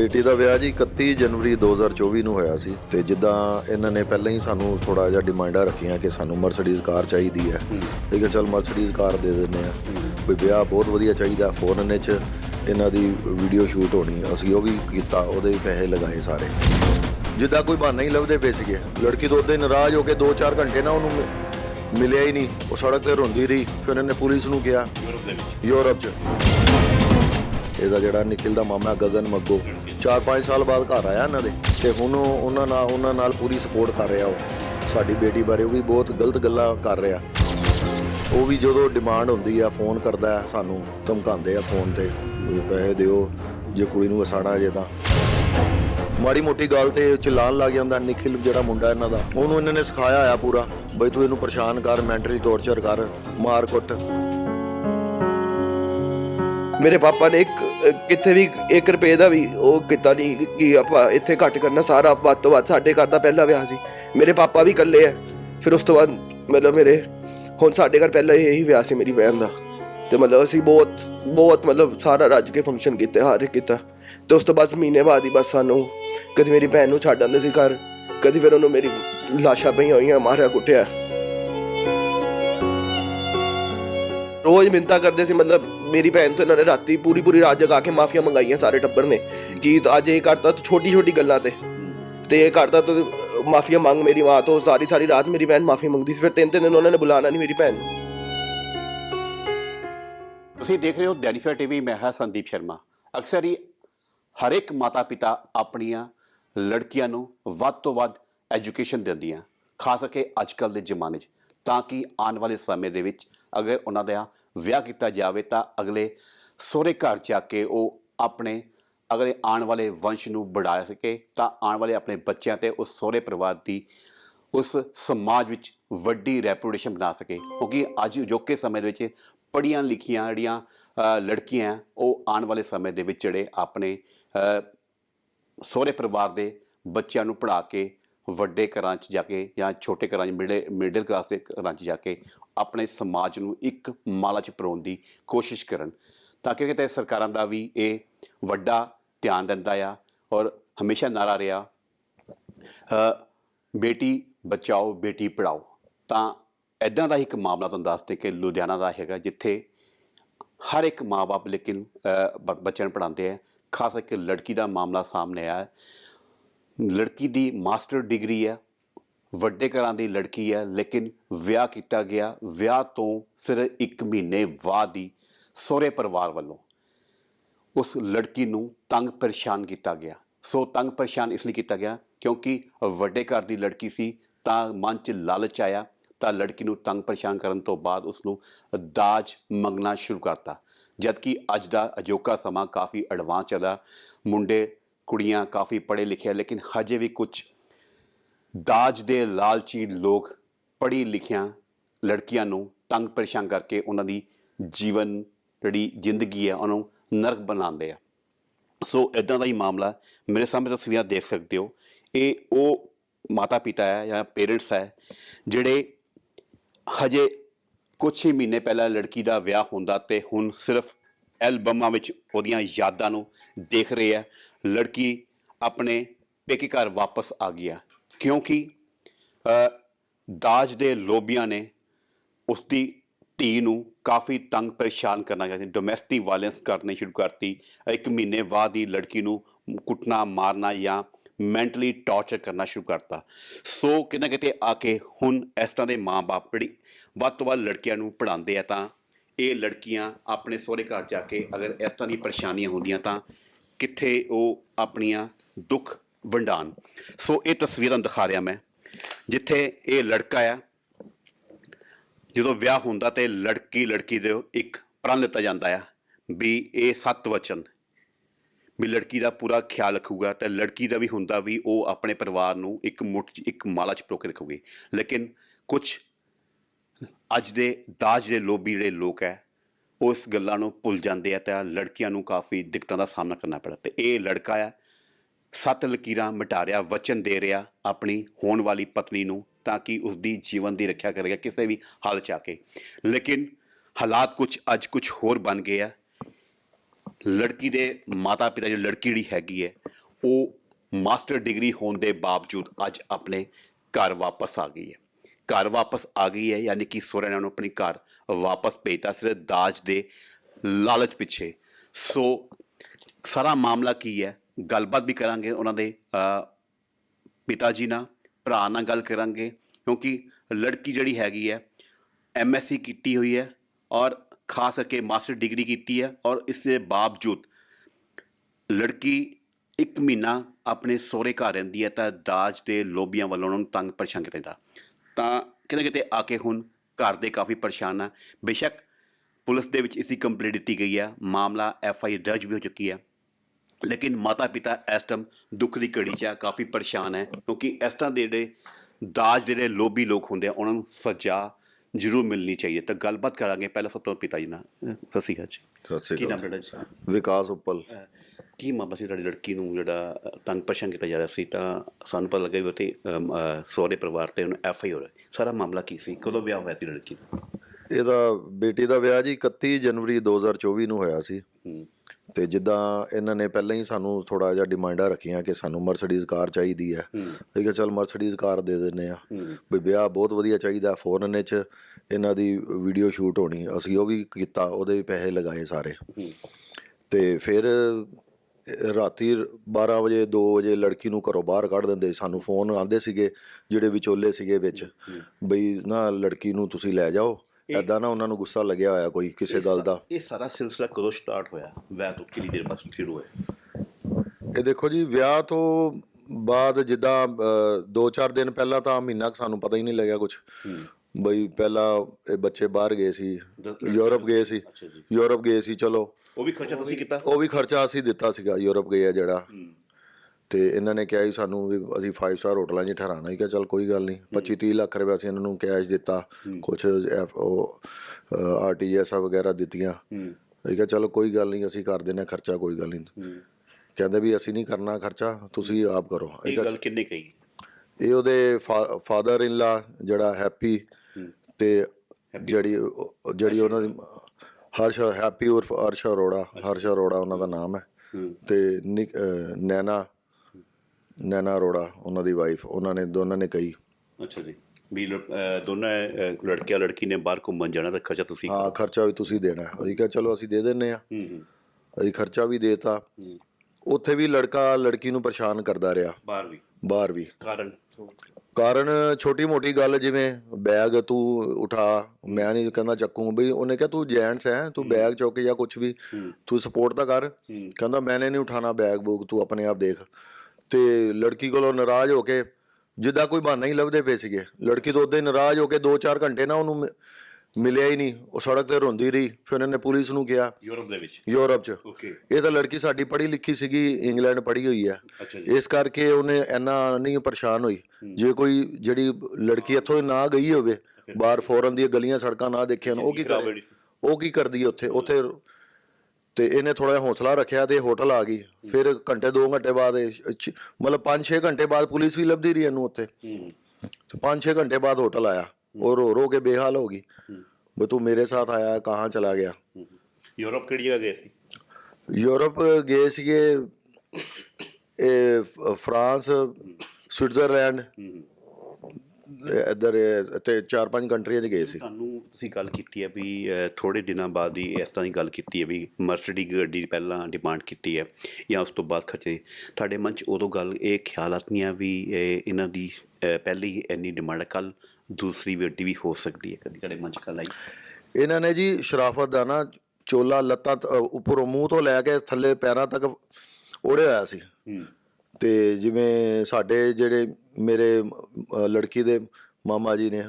ਬੇਟੀ ਦਾ ਵਿਆਹ ਜੀ 31 ਜਨਵਰੀ 2024 ਨੂੰ ਹੋਇਆ ਸੀ ਤੇ ਜਿੱਦਾਂ ਇਹਨਾਂ ਨੇ ਪਹਿਲਾਂ ਹੀ ਸਾਨੂੰ ਥੋੜਾ ਜਿਹਾ ਡਿਮਾਂਡਾਂ ਰੱਖੀਆਂ ਕਿ ਸਾਨੂੰ ਮਰਸੀਡੀਜ਼ ਕਾਰ ਚਾਹੀਦੀ ਹੈ। ਤੇ ਕਿ ਚਲ ਮਰਸੀਡੀਜ਼ ਕਾਰ ਦੇ ਦਿੰਦੇ ਆ ਕੋਈ ਵਿਆਹ ਬਹੁਤ ਵਧੀਆ ਚਾਹੀਦਾ ਫੋਰਨ ਚ ਇਹਨਾਂ ਦੀ ਵੀਡੀਓ ਸ਼ੂਟ ਹੋਣੀ ਅਸੀਂ ਉਹ ਵੀ ਕੀਤਾ ਉਹਦੇ ਪੈਸੇ ਲਗਾਏ ਸਾਰੇ। ਜਿੱਦਾਂ ਕੋਈ ਬਹਾਨਾ ਹੀ ਲੱਭਦੇ ਪਏ ਸੀਗੇ। ਲੜਕੀ ਤੋਂ ਉਹਦੇ ਨਾਰਾਜ਼ ਹੋ ਕੇ 2-4 ਘੰਟੇ ਨਾ ਉਹਨੂੰ ਮਿਲਿਆ ਹੀ ਨਹੀਂ। ਉਹ ਸੜਕ ਤੇ ਰੋਂਦੀ ਰਹੀ ਫਿਰ ਇਹਨੇ ਪੁਲਿਸ ਨੂੰ ਕਿਹਾ। ਯੂਰਪ ਦੇ ਵਿੱਚ। ਯੂਰਪ 'ਚ। ਇਹਦਾ ਜਿਹੜਾ ਨਿਖਿਲ ਦਾ ਮਾਮਾ ਗਗਨ ਮੱਗੋ 4-5 ਸਾਲ ਬਾਅਦ ਘਰ ਆਇਆ ਇਹਨਾਂ ਦੇ ਤੇ ਹੁਣ ਉਹ ਉਹਨਾਂ ਨਾਲ ਉਹਨਾਂ ਨਾਲ ਪੂਰੀ ਸਪੋਰਟ ਕਰ ਰਿਹਾ ਉਹ। ਸਾਡੀ ਬੇਟੀ ਬਾਰੇ ਉਹ ਵੀ ਬਹੁਤ ਗਲਤ ਗੱਲਾਂ ਕਰ ਰਿਹਾ। ਉਹ ਵੀ ਜਦੋਂ ਡਿਮਾਂਡ ਹੁੰਦੀ ਆ ਫੋਨ ਕਰਦਾ ਸਾਨੂੰ, ਧਮਕਾਉਂਦੇ ਆ ਫੋਨ ਤੇ ਪੈਸੇ ਦਿਓ, ਜੇ ਕੁੜੀ ਨੂੰ ਵਸਾਣਾ ਜੇ ਤਾਂ। ਮਾੜੀ ਮੋਟੀ ਗੱਲ ਤੇ ਚਲਾਨ ਲੱਗ ਜਾਂਦਾ ਨਿਖਿਲ ਜਿਹੜਾ ਮੁੰਡਾ ਇਹਨਾਂ ਦਾ। ਉਹਨੂੰ ਇਹਨਾਂ ਨੇ ਸਿਖਾਇਆ ਆ ਪੂਰਾ, ਬਈ ਤੂੰ ਇਹਨੂੰ ਪਰੇਸ਼ਾਨ ਕਰ ਮੈਂਟਲੀ ਟੌਰਚਰ ਕਰ, ਮਾਰ ਕੁੱਟ। ਮੇਰੇ ਪਾਪਾ ਨੇ ਇੱਕ ਅ, ਕਿੱਥੇ ਵੀ 1 ਰੁਪਏ ਦਾ ਵੀ ਉਹ ਕੀਤਾ ਨਹੀਂ ਕਿ ਆਪਾਂ ਇੱਥੇ ਘੱਟ ਕਰਨਾ ਸਾਰਾ ਵੱਧ ਤੋਂ ਵੱਧ ਸਾਡੇ ਘਰ ਦਾ ਪਹਿਲਾ ਵਿਆਹ ਸੀ। ਮੇਰੇ ਪਾਪਾ ਵੀ ਇਕੱਲੇ ਆ। ਫਿਰ ਉਸ ਤੋਂ ਬਾਅਦ ਮਤਲਬ ਮੇਰੇ ਹੁਣ ਸਾਡੇ ਘਰ ਪਹਿਲਾਂ ਇਹੀ ਵਿਆਹ ਸੀ ਮੇਰੀ ਭੈਣ ਦਾ। ਤੇ ਮਤਲਬ ਅਸੀਂ ਬਹੁਤ ਬਹੁਤ ਮਤਲਬ ਸਾਰਾ ਰੱਜ ਕੇ ਫੰਕਸ਼ਨ ਕੀਤੇ ਹਰ ਇੱਕ ਕੀਤਾ। ਤੇ ਉਸ ਤੋਂ ਬਾਅਦ ਮਹੀਨੇ ਬਾਅਦ ਹੀ ਬਸ ਸਾਨੂੰ ਕਦੀ ਮੇਰੀ ਭੈਣ ਨੂੰ ਛੱਡ ਆਉਂਦੇ ਸੀ ਘਰ ਕਦੀ ਫਿਰ ਉਹਨੂੰ ਮੇਰੀ ਲਾਸ਼ਾਂ ਪਈਆਂ ਹੋਈਆਂ ਮਾਰਿਆ ਕੁੱਟਿਆ। ਰੋਜ਼ ਮਿੰਤਾ ਕਰਦੇ ਸੀ ਮਤਲਬ ਮੇਰੀ ਭੈਣ ਤੋਂ ਇਹਨਾਂ ਨੇ ਰਾਤੀ ਪੂਰੀ ਪੂਰੀ ਰਾਤ ਜਗਾ ਕੇ ਮਾਫੀਆਂ ਮੰਗਾਈਆਂ ਸਾਰੇ ਟੱਬਰ ਨੇ। ਕਿ ਅੱਜ ਇਹ ਕਰਤਾ ਤੂੰ ਛੋਟੀ ਛੋਟੀ ਗੱਲਾਂ ਤੇ। ਤੇ ਇਹ ਕਰਤਾ ਤੂੰ ਮਾਫੀਆਂ ਮੰਗ ਮੇਰੀ ਮਾਂ ਤੋਂ, ਸਾਰੀ ਸਾਰੀ ਰਾਤ ਮੇਰੀ ਭੈਣ ਮਾਫੀ ਮੰਗਦੀ ਸੀ। ਫਿਰ ਤਿੰਨ ਤਿੰਨ ਦਿਨ ਉਹਨਾਂ ਨੇ ਬੁਲਾਣਾ ਨਹੀਂ ਮੇਰੀ ਭੈਣ ਨੂੰ। ਤੁਸੀਂ ਦੇਖ ਰਹੇ ਹੋ ਦੈਨਿਫਰ ਟੀਵੀ, ਮੈਂ ਹਾਂ ਸੰਦੀਪ ਸ਼ਰਮਾ। ਅਕਸਰ ਹੀ ਹਰ ਇੱਕ ਮਾਤਾ ਪਿਤਾ ਆਪਣੀਆਂ ਲੜਕੀਆਂ ਨੂੰ ਵੱਧ ਤੋਂ ਵੱਧ ਐਜੂਕੇਸ਼ਨ ਦਿੰਦੀਆਂ। ਖਾਸ ਕਰਕੇ ਅੱਜ ਕੱਲ ਦੇ ਜ਼ਮਾਨੇ 'ਚ। ਤਾਂ ਕਿ ਆਉਣ ਵਾਲੇ ਸਮੇਂ ਦੇ ਵਿੱਚ ਅਗਰ ਉਹਨਾਂ ਦਾ ਵਿਆਹ ਕੀਤਾ ਜਾਵੇ ਤਾਂ ਅਗਲੇ ਸਹੁਰੇ ਘਰ ਜਾ ਕੇ ਉਹ ਆਪਣੇ ਅਗਲੇ ਆਉਣ ਵਾਲੇ ਵੰਸ਼ ਨੂੰ ਬੜਾ ਸਕੇ, ਤਾਂ ਆਉਣ ਵਾਲੇ ਆਪਣੇ ਬੱਚਿਆਂ ਤੇ ਉਸ ਸਹੁਰੇ ਪਰਿਵਾਰ ਦੀ ਉਸ ਸਮਾਜ ਵਿੱਚ ਵੱਡੀ ਰੈਪੂਟੇਸ਼ਨ ਬਣਾ ਸਕੇ। ਕਿਉਂਕਿ ਅੱਜ ਅਜੋਕੇ ਸਮੇਂ ਦੇ ਵਿੱਚ ਪੜ੍ਹੀਆਂ ਲਿਖੀਆਂ ਜਿਹੜੀਆਂ ਲੜਕੀਆਂ ਉਹ ਆਉਣ ਵਾਲੇ ਸਮੇਂ ਦੇ ਵਿੱਚ ਜਿਹੜੇ ਆਪਣੇ ਸਹੁਰੇ ਪਰਿਵਾਰ ਦੇ ਬੱਚਿਆਂ ਨੂੰ ਪੜ੍ਹਾ ਕੇ ਵੱਡੇ ਘਰਾਂ 'ਚ ਜਾ ਕੇ ਜਾਂ ਛੋਟੇ ਘਰਾਂ 'ਚ, ਮਿਡਲ ਮਿਡਲ ਕਲਾਸ ਦੇ ਘਰਾਂ 'ਚ ਜਾ ਕੇ ਆਪਣੇ ਸਮਾਜ ਨੂੰ ਇੱਕ ਮਾਲਾ 'ਚ ਪਰੋਣ ਦੀ ਕੋਸ਼ਿਸ਼ ਕਰਨ। ਤਾਂ ਕਿ ਕਿਤੇ ਸਰਕਾਰਾਂ ਦਾ ਵੀ ਇਹ ਵੱਡਾ ਧਿਆਨ ਦਿੰਦਾ ਆ ਔਰ ਹਮੇਸ਼ਾ ਨਾਰਾ ਰਿਹਾ ਬੇਟੀ ਬਚਾਓ, ਬੇਟੀ ਪੜਾਓ ਤਾਂ ਐਦਾਂ ਦਾ ਇੱਕ ਮਾਮਲਾ ਤੁਹਾਨੂੰ ਦੱਸਦੇ ਕਿ ਲੁਧਿਆਣਾ ਦਾ ਹੈਗਾ, ਜਿੱਥੇ ਹਰ ਇੱਕ ਮਾਪੇ ਲੇਕਿਨ ਬ- ਬੱਚਿਆਂ ਨੂੰ ਪੜਾਉਂਦੇ ਆ। ਖਾਸ ਕਰਕੇ ਲੜਕੀ ਦਾ ਮਾਮਲਾ ਸਾਹਮਣੇ ਆਇਆ। ਲੜਕੀ ਦੀ ਮਾਸਟਰ ਡਿਗਰੀ ਹੈ, ਵੱਡੇ ਘਰਾਂ ਦੀ ਲੜਕੀ ਹੈ, ਲੇਕਿਨ ਵਿਆਹ ਕੀਤਾ ਗਿਆ। ਵਿਆਹ ਤੋਂ ਸਿਰਫ 1 ਮਹੀਨੇ ਬਾਅਦ ਹੀ ਸਹੁਰੇ ਪਰਿਵਾਰ ਵੱਲੋਂ ਉਸ ਲੜਕੀ ਨੂੰ ਤੰਗ ਪਰੇਸ਼ਾਨ ਕੀਤਾ ਗਿਆ। ਸੋ ਤੰਗ ਪਰੇਸ਼ਾਨ ਇਸ ਲਈ ਕੀਤਾ ਗਿਆ ਕਿਉਂਕਿ ਵੱਡੇ ਘਰ ਦੀ ਲੜਕੀ ਸੀ, ਤਾਂ ਮਨ 'ਚ ਲਾਲਚ ਆਇਆ, ਤਾਂ ਲੜਕੀ ਨੂੰ ਤੰਗ ਪਰੇਸ਼ਾਨ ਕਰਨ ਤੋਂ ਬਾਅਦ ਉਸ ਨੂੰ ਦਾਜ ਮੰਗਣਾ ਸ਼ੁਰੂ ਕਰਤਾ। ਜਦਕਿ ਅੱਜ ਦਾ ਅਜੋਕਾ ਸਮਾਂ ਕਾਫੀ ਐਡਵਾਂਸ ਚੱਲਾ ਮੁੰਡੇ ਕੁੜੀਆਂ ਕਾਫੀ ਪੜ੍ਹੇ ਲਿਖੇ ਲੇਕਿਨ ਹਜੇ ਵੀ ਕੁਝ ਦਾਜ ਦੇ ਲਾਲਚੀ ਲੋਕ ਪੜ੍ਹੀ ਲਿਖੀਆਂ ਲੜਕੀਆਂ ਨੂੰ ਤੰਗ ਪਰੇਸ਼ਾਨ ਕਰਕੇ ਉਹਨਾਂ ਦੀ ਜੀਵਨ ਜਿਹੜੀ ਜ਼ਿੰਦਗੀ ਹੈ, ਉਹਨੂੰ ਨਰਕ ਬਣਾਉਂਦੇ ਆ। ਸੋ ਇਦਾਂ ਦਾ ਹੀ ਮਾਮਲਾ ਮੇਰੇ ਸਾਹਮਣੇ ਤਸਵੀਰਾਂ ਦੇਖ ਸਕਦੇ ਹੋ। ਇਹ ਉਹ ਮਾਤਾ ਪਿਤਾ ਹੈ ਜਾਂ ਪੇਰੈਂਟਸ ਹੈ, ਜਿਹੜੇ ਹਜੇ ਕੁਝ ਹੀ ਮਹੀਨੇ ਪਹਿਲਾਂ ਲੜਕੀ ਦਾ ਵਿਆਹ ਹੁੰਦਾ ਤੇ ਹੁਣ ਸਿਰਫ ਐਲਬਮਾਂ ਵਿੱਚ ਉਹਦੀਆਂ ਯਾਦਾਂ ਨੂੰ ਦੇਖ ਰਹੇ ਆ। ਲੜਕੀ ਆਪਣੇ ਪੇਕੇ ਘਰ ਵਾਪਸ ਆ ਗਿਆ ਕਿਉਂਕਿ ਦਾਜ ਦੇ ਲੋਭੀਆਂ ਨੇ ਉਸ ਦੀ ਧੀ ਨੂੰ ਕਾਫੀ ਤੰਗ ਪਰੇਸ਼ਾਨ ਕਰਨਾ ਚਾਹੁੰਦੇ ਡੋਮੈਸਟਿਕ ਵਾਇਲੈਂਸ ਕਰਨੀ ਸ਼ੁਰੂ ਕਰਤੀ। ਇੱਕ ਮਹੀਨੇ ਬਾਅਦ ਹੀ ਲੜਕੀ ਨੂੰ ਕੁੱਟਣਾ, ਮਾਰਨਾ ਜਾਂ ਮੈਂਟਲੀ ਟਾਰਚਰ ਕਰਨਾ ਸ਼ੁਰੂ ਕਰਤਾ। ਸੋ ਕਿਤੇ ਨਾ ਕਿਤੇ ਆ ਕੇ ਹੁਣ ਇਸ ਤਰ੍ਹਾਂ ਦੇ ਮਾਂ-ਬਾਪ ਜਿਹੜੀ ਵੱਧ ਤੋਂ ਵੱਧ ਲੜਕੀਆਂ ਨੂੰ ਪੜ੍ਹਾਉਂਦੇ ਆ ਤਾਂ ਇਹ ਲੜਕੀਆਂ ਆਪਣੇ ਸਹੁਰੇ ਘਰ ਜਾ ਕੇ ਅਗਰ ਇਸ ਤਰ੍ਹਾਂ ਦੀ ਪਰੇਸ਼ਾਨੀਆਂ ਹੁੰਦੀਆਂ ਤਾਂ ਕਿੱਥੇ ਉਹ ਆਪਣੀਆਂ ਦੁੱਖ ਵੰਡਾਨ ਸੋ ਇਹ ਤਸਵੀਰਾਂ ਦਿਖਾ ਰਿਹਾ ਮੈਂ, ਜਿੱਥੇ ਇਹ ਲੜਕਾ ਆ, ਜਦੋਂ ਵਿਆਹ ਹੁੰਦਾ ਤੇ ਲੜਕੀ ਲੜਕੀ ਦੇ ਇੱਕ ਪ੍ਰਣ ਲਿੱਤਾ ਜਾਂਦਾ ਆ ਵੀ ਇਹ ਸੱਤ ਵਚਨ, ਵੀ ਲੜਕੀ ਦਾ ਪੂਰਾ ਖਿਆਲ ਰੱਖੂਗਾ ਤੇ ਲੜਕੀ ਦਾ ਵੀ ਹੁੰਦਾ ਵੀ ਉਹ ਆਪਣੇ ਪਰਿਵਾਰ ਨੂੰ ਇੱਕ ਮੁੱਠ 'ਚ, ਇੱਕ ਮਾਲਾ 'ਚ ਪਰੋ ਕੇ ਰੱਖੂਗੀ। ਲੇਕਿਨ ਕੁਝ ਅੱਜ ਦੇ ਦਾਜ ਦੇ ਲੋਭੀ ਜਿਹੜੇ ਲੋਕ ਹੈ ਉਸ ਗੱਲਾਂ ਨੂੰ ਭੁੱਲ ਜਾਂਦੇ ਆ ਤਾਂ ਲੜਕੀਆਂ ਨੂੰ ਕਾਫੀ ਦਿੱਕਤਾਂ ਦਾ ਸਾਹਮਣਾ ਕਰਨਾ ਪੈਂਦਾ ਤੇ ਇਹ ਲੜਕਾ ਆ, ਸੱਤ ਲਕੀਰਾਂ ਮਿਟਾ ਰਿਹਾ ਵਚਨ ਦੇ ਰਿਹਾ ਆਪਣੀ ਹੋਣ ਵਾਲੀ ਪਤਨੀ ਨੂੰ ਤਾਂ ਕਿ ਉਸ ਦੀ ਜੀਵਨ ਦੀ ਰੱਖਿਆ ਕਰੇਗਾ ਕਿਸੇ ਵੀ ਹਾਲਤ ਚ ਆ ਕੇ। ਲੇਕਿਨ ਹਾਲਾਤ ਕੁਝ ਅੱਜ ਕੁਝ ਹੋਰ ਬਣ ਗਏ ਆ। ਲੜਕੀ ਦੇ ਮਾਤਾ ਪਿਤਾ ਜੋ ਲੜਕੀ ਜਿਹੜੀ ਹੈਗੀ ਹੈ, ਉਹ ਮਾਸਟਰ ਡਿਗਰੀ ਹੋਣ ਦੇ ਬਾਵਜੂਦ ਅੱਜ ਆਪਣੇ ਘਰ ਵਾਪਸ ਆ ਗਈ ਹੈ। ਘਰ ਵਾਪਸ ਆ ਗਈ ਹੈ, ਯਾਨੀ ਕਿ ਸਹੁਰਿਆਂ ਨੇ ਉਹਨੂੰ ਆਪਣੀ ਘਰ ਵਾਪਸ ਭੇਜਤਾ ਸਿਰਫ ਦਾਜ ਦੇ ਲਾਲਚ ਪਿੱਛੇ। ਸੋ ਸਾਰਾ ਮਾਮਲਾ ਕੀ ਹੈ? ਗੱਲਬਾਤ ਵੀ ਕਰਾਂਗੇ ਉਹਨਾਂ ਦੇ ਪਿਤਾ ਜੀ ਨਾਲ, ਭਰਾ ਨਾਲ ਗੱਲ ਕਰਾਂਗੇ, ਕਿਉਂਕਿ ਲੜਕੀ ਜਿਹੜੀ ਹੈਗੀ ਹੈ ਐਮਐਸਸੀ ਕੀਤੀ ਹੋਈ ਹੈ ਔਰ ਖਾਸ ਕਰਕੇ ਮਾਸਟਰ ਡਿਗਰੀ ਕੀਤੀ ਹੈ ਔਰ ਇਸ ਦੇ ਬਾਵਜੂਦ ਲੜਕੀ ਇੱਕ ਮਹੀਨਾ ਆਪਣੇ ਸਹੁਰੇ ਘਰ ਰਹਿੰਦੀ ਹੈ ਤਾਂ ਦਾਜ ਦੇ ਲੋਬੀਆਂ ਵੱਲੋਂ ਉਹਨਾਂ ਨੂੰ ਤੰਗ ਪਰੇਸ਼ਾਨ ਕੀਤਾ ਤਾਂ ਕਿਤੇ ਕਿਤੇ ਆ ਕੇ ਹੁਣ ਘਰ ਦੇ ਕਾਫੀ ਪਰੇਸ਼ਾਨ ਆ। ਬੇਸ਼ੱਕ ਪੁਲਿਸ ਦੇ ਵਿੱਚ ਇਸੀ ਕੰਪਲੇਂਟ ਦਿੱਤੀ ਗਈ ਆ। ਮਾਮਲਾ ਐਫ ਆਈ ਦਰਜ ਵੀ ਹੋ ਚੁੱਕੀ ਹੈ ਲੇਕਿਨ ਮਾਤਾ ਪਿਤਾ ਇਸ ਟਾਈਮ ਦੁੱਖ ਦੀ ਘੜੀ 'ਚ ਆ, ਕਾਫੀ ਪਰੇਸ਼ਾਨ ਹੈ ਕਿਉਂਕਿ ਇਸ ਤਰ੍ਹਾਂ ਦੇ ਜਿਹੜੇ ਦਾਜ, ਜਿਹੜੇ ਲੋਭੀ ਲੋਕ ਹੁੰਦੇ ਆ, ਉਹਨਾਂ ਨੂੰ ਸਜ਼ਾ ਜ਼ਰੂਰ ਮਿਲਣੀ ਚਾਹੀਏ। ਤਾਂ ਗੱਲਬਾਤ ਕਰਾਂਗੇ ਪਹਿਲਾਂ ਸਭ ਤੋਂ ਪਿਤਾ ਜੀ ਨਾਲ। ਸਤਿ ਸ਼੍ਰੀ ਅਕਾਲ ਜੀ। ਸਤਿ ਕੀ ਸ੍ਰੀ ਨਾਮ ਅਕਾਲ। ਤੁਹਾਡਾ ਜੀ? ਵਿਕਾਸ ਉੱਪਲ। ਕੀ ਮਾਮਲਾ ਸੀ ਤੁਹਾਡੀ ਲੜਕੀ ਨੂੰ ਜਿਹੜਾ ਤੰਗ ਪਰੇਸ਼ਾਨ ਕੀਤਾ ਜਾ ਰਿਹਾ ਸੀ? ਤਾਂ ਸਾਨੂੰ ਪਤਾ ਲੱਗਾ ਵੀ ਅਹ, ਸਹੁਰੇ ਪਰਿਵਾਰ ਤੇ ਉਹਨੂੰ ਐਫ ਆਈ ਹੋ। ਰਿਹਾ ਸਾਰਾ ਮਾਮਲਾ ਕੀ ਸੀ? ਕਦੋਂ ਵਿਆਹ ਹੋਇਆ ਸੀ ਲੜਕੀ ਦਾ? ਇਹਦਾ ਬੇਟੀ ਦਾ ਵਿਆਹ ਜੀ 31 ਜਨਵਰੀ 2024 ਨੂੰ ਹੋਇਆ ਸੀ। ਹੂੰ। ਤੇ ਜਿੱਦਾਂ ਇਹਨਾਂ ਨੇ ਪਹਿਲਾਂ ਹੀ ਸਾਨੂੰ ਥੋੜਾ ਜਿਹਾ ਡਿਮਾਂਡਾਂ ਰੱਖੀਆਂ ਕਿ ਸਾਨੂੰ ਮਰਸੀਡੀਜ਼ ਕਾਰ ਚਾਹੀਦੀ ਹੈ। ਹੂੰ। ਅਸੀਂ ਕਿਹਾ ਚੱਲ ਮਰਸੀਡੀਜ਼ ਕਾਰ ਦੇ ਦਿੰਨੇ ਆ ਹੂੰ। ਵੀ ਵਿਆਹ ਬਹੁਤ ਵਧੀਆ ਚਾਹੀਦਾ ਫੋਰਨ 'ਚ ਇਹਨਾਂ ਦੀ ਵੀਡੀਓ ਸ਼ੂਟ ਹੋਣੀ। ਅਸੀਂ ਉਹ ਵੀ ਕੀਤਾ ਉਹਦੇ ਵੀ ਪੈਸੇ ਲਗਾਏ ਸਾਰੇ। ਹੂੰ। ਤੇ ਫਿਰ ਰਾਤੀ 12 ਵਜੇ 2 ਵਜੇ ਲੜਕੀ ਨੂੰ ਘਰੋਂ ਬਾਹਰ ਕੱਢ ਦਿੰਦੇ। ਸਾਨੂੰ ਫੋਨ ਆਉਂਦੇ ਸੀਗੇ ਜਿਹੜੇ ਵਿਚੋਲੇ ਸੀਗੇ ਵਿੱਚ। ਬਈ ਨਾ ਲੜਕੀ ਨੂੰ ਤੁਸੀਂ ਲੈ ਜਾਓ। ਐਦਾਂ ਨਾ ਉਹਨਾਂ ਨੂੰ ਗੁੱਸਾ ਲੱਗਿਆ ਹੋਇਆ ਕੋਈ ਕਿਸੇ ਗੱਲ ਦਾ। ਇਹ ਸਾਰਾ ਸਿਲਸਿਲਾ ਕਦੋਂ ਸਟਾਰਟ ਹੋਇਆ? ਵਿਆਹ ਤੋਂ ਕਿੰਨੀ ਦੇਰ ਬਾਅਦ ਸ਼ੁਰੂ ਹੋਇਆ? ਇਹ ਦੇਖੋ ਜੀ ਵਿਆਹ ਤੋਂ ਬਾਅਦ ਜਿੱਦਾਂ 2-4 ਦਿਨ ਪਹਿਲਾਂ ਤਾਂ ਮਹੀਨਾ ਸਾਨੂੰ ਪਤਾ ਹੀ ਨਹੀਂ ਲੱਗਿਆ ਕੁਝ ਬਈ ਪਹਿਲਾਂ ਇਹ ਬੱਚੇ ਬਾਹਰ ਗਏ ਸੀ ਯੂਰਪ ਗਏ ਸੀ। ਯੂਰਪ ਗਏ ਸੀ ਚਲੋ। ਉਹ ਵੀ ਖਰਚਾ ਤੁਸੀਂ ਕੀਤਾ? ਉਹ ਵੀ ਖਰਚਾ ਅਸੀਂ ਦਿੱਤਾ ਸੀਗਾ ਯੂਰਪ ਗਏ ਆ ਜਿਹੜਾ। ਤੇ ਇਹਨਾਂ ਨੇ ਕਿਹਾ ਸੀ ਸਾਨੂੰ ਵੀ ਅਸੀਂ 5 ਸਟਾਰ ਹੋਟਲਾਂ 'ਚ ਠਹਿਰਾਣਾ ਹੀ ਕਿ ਚੱਲ ਕੋਈ ਗੱਲ ਨਹੀਂ। 25 30 ਲੱਖ ਰੁਪਏ ਅਸੀਂ ਇਹਨਾਂ ਨੂੰ ਕੈਸ਼ ਦਿੱਤਾ। ਕੁਝ ਉਹ ਆਰਟੀਐਸ ਵਗੈਰਾ ਦਿੱਤੀਆਂ। ਹੂੰ। ਅਸੀਂ ਕਿਹਾ ਚਲੋ ਕੋਈ ਗੱਲ ਨਹੀਂ ਅਸੀਂ ਕਰ ਹਾਂ ਖਰਚਾ ਕੋਈ ਗੱਲ ਨਹੀਂ। ਕਹਿੰਦੇ ਵੀ ਅਸੀਂ ਨਹੀਂ ਕਰਨਾ ਖਰਚਾ ਤੁਸੀਂ ਆਪ ਕਰੋ। ਇਹ ਕਿਹਾ ਗੱਲ ਕਿੰਨੇ ਕਹੀ? ਇਹ ਉਹਦੇ ਫਾਦਰ ਇਨ ਲਾ ਜਿਹੜਾ ਹੈਪੀ ਤੇ ਜਿਹੜੀ ਜਿਹੜੀ ਉਹਨਾਂ ਦੀ ਹਰਸ਼ ਹੈਪੀ ਉਰਫ ਹਰਸ਼ ਅਰੋੜਾ। ਹਰਸ਼ ਅਰੋੜਾ ਉਹਨਾਂ ਦਾ ਨਾਮ ਹੈ। ਤੇ ਨੈਨਾ ਨੈਨਾ ਅਰੋੜਾ ਉਹਨਾਂ ਦੀ ਵਾਈਫ ਉਹਨਾਂ ਨੇ ਦੋਨਾਂ ਨੇ ਕਹੀ। ਅੱਛਾ ਜੀ। ਵੀ ਦੋਨਾਂ ਲੜਕਿਆ ਲੜਕੀ ਨੇ ਬਾਹਰ ਘੁੰਮਣ ਜਾਣਾ ਤਾਂ ਖਰਚਾ ਤੁਸੀਂ ਹਾਂ ਖਰਚਾ ਵੀ ਤੁਸੀਂ ਦੇਣਾ। ਹੈ। ਅਸੀਂ ਕਿਹਾ ਚਲੋ ਅਸੀਂ ਦੇ ਦਿੰਨੇ ਆ ਹੂੰ ਹੂੰ। ਅਸੀਂ ਖਰਚਾ ਵੀ ਦੇਤਾ। ਹੂੰ। ਉੱਥੇ ਵੀ ਲੜਕਾ ਲੜਕੀ ਨੂੰ ਪਰੇਸ਼ਾਨ ਕਰਦਾ ਰਿਹਾ। ਬਾਹਰ ਵੀ। ਬਾਹਰ ਵੀ। ਕਾਰਨ? ਕਾਰਨ ਛੋਟੀ ਮੋਟੀ ਗੱਲ ਜਿਵੇਂ ਬੈਗ ਤੂੰ ਉਠਾ ਮੈਂ ਨਹੀਂ ਕਹਿੰਦਾ ਚੱਕੂ ਬਈ ਉਹਨੇ ਕਿਹਾ ਤੂੰ ਜੈਂਟਸ ਹੈ ਤੂੰ ਬੈਗ ਚੁੱਕ ਜਾਂ ਕੁਝ ਵੀ ਤੂੰ ਸਪੋਰਟ ਤਾਂ ਕਰ। ਕਹਿੰਦਾ ਮੈਨੇ ਨਹੀਂ ਉਠਾਣਾ ਬੈਗ ਬੂਗ ਤੂੰ ਆਪਣੇ ਆਪ ਦੇਖ। ਤੇ ਲੜਕੀ ਕੋਲੋਂ ਨਾਰਾਜ਼ ਹੋ ਕੇ ਜਿੱਦਾਂ ਕੋਈ ਬਹਾਨਾ ਹੀ ਲੱਭਦੇ ਪਏ ਸੀਗੇ। ਲੜਕੀ ਤੋਂ ਉਹਦੇ ਨਾਰਾਜ਼ ਹੋ ਕੇ 2-4 ਘੰਟੇ ਨਾ ਉਹਨੂੰ ਮਿ- ਮਿਲਿਆ ਹੀ ਨਹੀਂ। ਉਹ ਸੜਕ ਤੇ ਰੋਂਦੀ ਰਹੀ। ਫਿਰ ਉਹਨੇ ਪੁਲਿਸ ਨੂੰ ਕਿਹਾ। ਯੂਰਪ ਦੇ ਵਿੱਚ? ਯੂਰਪ 'ਚ। ਓਕੇ ਇਹ ਤਾਂ ਲੜਕੀ ਸਾਡੀ ਪੜ੍ਹੀ ਲਿਖੀ ਸੀਗੀ ਇੰਗਲੈਂਡ ਪੜ੍ਹੀ ਹੋਈ ਅੱਛਾ ਜੀ। ਇਸ ਕਰਕੇ ਉਹਨੇ ਇੰਨਾ ਨਹੀਂ ਪਰੇਸ਼ਾਨ ਹੋਈ। ਜੇ ਕੋਈ ਜਿਹੜੀ ਲੜਕੀ ਇੱਥੋਂ ਨਾ ਗਈ ਹੋਵੇ ਬਾਹਰ ਫੋਰਨ ਦੀਆਂ ਗਲੀਆਂ ਸੜਕਾਂ ਨਾ ਦੇਖਿਆ ਨਾ ਉਹ ਕੀ ਖਰਾਬ ਕਰੇ ਹੋਈ ਸੀ। ਉਹ ਕੀ ਕਰਦੀ ਹੈ ਉੱਥੇ? ਉੱਥੇ ਤੇ ਇਹਨੇ ਥੋੜਾ ਜਿਹਾ ਹੌਸਲਾ ਰੱਖਿਆ ਤੇ ਹੋਟਲ ਆ ਗਈ। ਫਿਰ ਘੰਟੇ 2 ਘੰਟੇ ਬਾਅਦ ਇਹ ਮਤਲਬ 5-6 ਘੰਟੇ ਬਾਅਦ ਪੁਲਿਸ ਵੀ ਲੱਭਦੀ ਰਹੀ ਇਹਨੂੰ ਉੱਥੇ। ਹੂੰ। ਤੇ 5-6 ਘੰਟੇ ਬਾਅਦ ਹੋਟਲ ਆਇਆ। ਉਹ ਰੋ ਰੋ ਕੇ ਬੇਹਾਲ ਹੋ ਗਈ। ਵੀ ਤੂੰ ਮੇਰੇ ਸਾਥ ਆਇਆ ਕਹਾਂ ਚਲਾ ਗਿਆ? ਹੂੰ। ਯੂਰਪ ਕਿਹੜੀ ਜਗ੍ਹਾ ਗਏ ਸੀ? ਯੂਰਪ ਗਏ ਸੀਗੇ ਇਹ ਫ- ਫਰਾਂਸ ਸਵਿਟਜ਼ਰਲੈਂਡ। ਹੂੰ। ਇੱਧਰ ਤੇ ਚਾਰ ਪੰਜ ਕੰਟਰੀਆਂ 'ਚ ਗਏ ਸੀ। ਤੁਹਾਨੂੰ ਤੁਸੀਂ ਗੱਲ ਕੀਤੀ ਹੈ ਵੀ ਥੋੜੇ ਦਿਨਾਂ ਬਾਅਦ ਹੀ ਇਸ ਤਰ੍ਹਾਂ ਦੀ ਗੱਲ ਕੀਤੀ ਹੈ ਵੀ ਮਰਸਡੀ ਗੱਡੀ ਪਹਿਲਾਂ ਡਿਮਾਂਡ ਕੀਤੀ ਹੈ ਜਾਂ ਉਸ ਤੋਂ ਬਾਅਦ ਖਰਚੇ ਤੁਹਾਡੇ ਮਨ 'ਚ ਉਦੋਂ ਗੱਲ ਇਹ ਖਿਆਲਾਤ ਨਹੀਂ ਆ ਵੀ ਇਹ ਇਹਨਾਂ ਦੀ ਪਹਿਲੀ ਇੰਨੀ ਡਿਮਾਂਡ ਕੱਲ ਦੂਸਰੀ ਗੱਡੀ ਵੀ ਹੋ ਸਕਦੀ ਹੈ? ਕਦੀ ਤੁਹਾਡੇ ਮਨ 'ਚ ਗੱਲ ਆਈ? ਇਹਨਾਂ ਨੇ ਜੀ ਸ਼ਰਾਫਤ ਦਾ ਨਾ ਚੋਲਾ ਲੱਤਾਂ ਉੱਪਰੋਂ ਮੂੰਹ ਤੋਂ ਲੈ ਕੇ ਥੱਲੇ ਪੈਰਾਂ ਤੱਕ ਓੜਿਆ ਹੋਇਆ ਸੀ। ਹੂੰ। ਤੇ ਜਿਵੇਂ ਸਾਡੇ ਜਿਹੜੇ ਮੇਰੇ ਅ, ਲੜਕੀ ਦੇ ਮਾਮਾ ਜੀ ਨੇ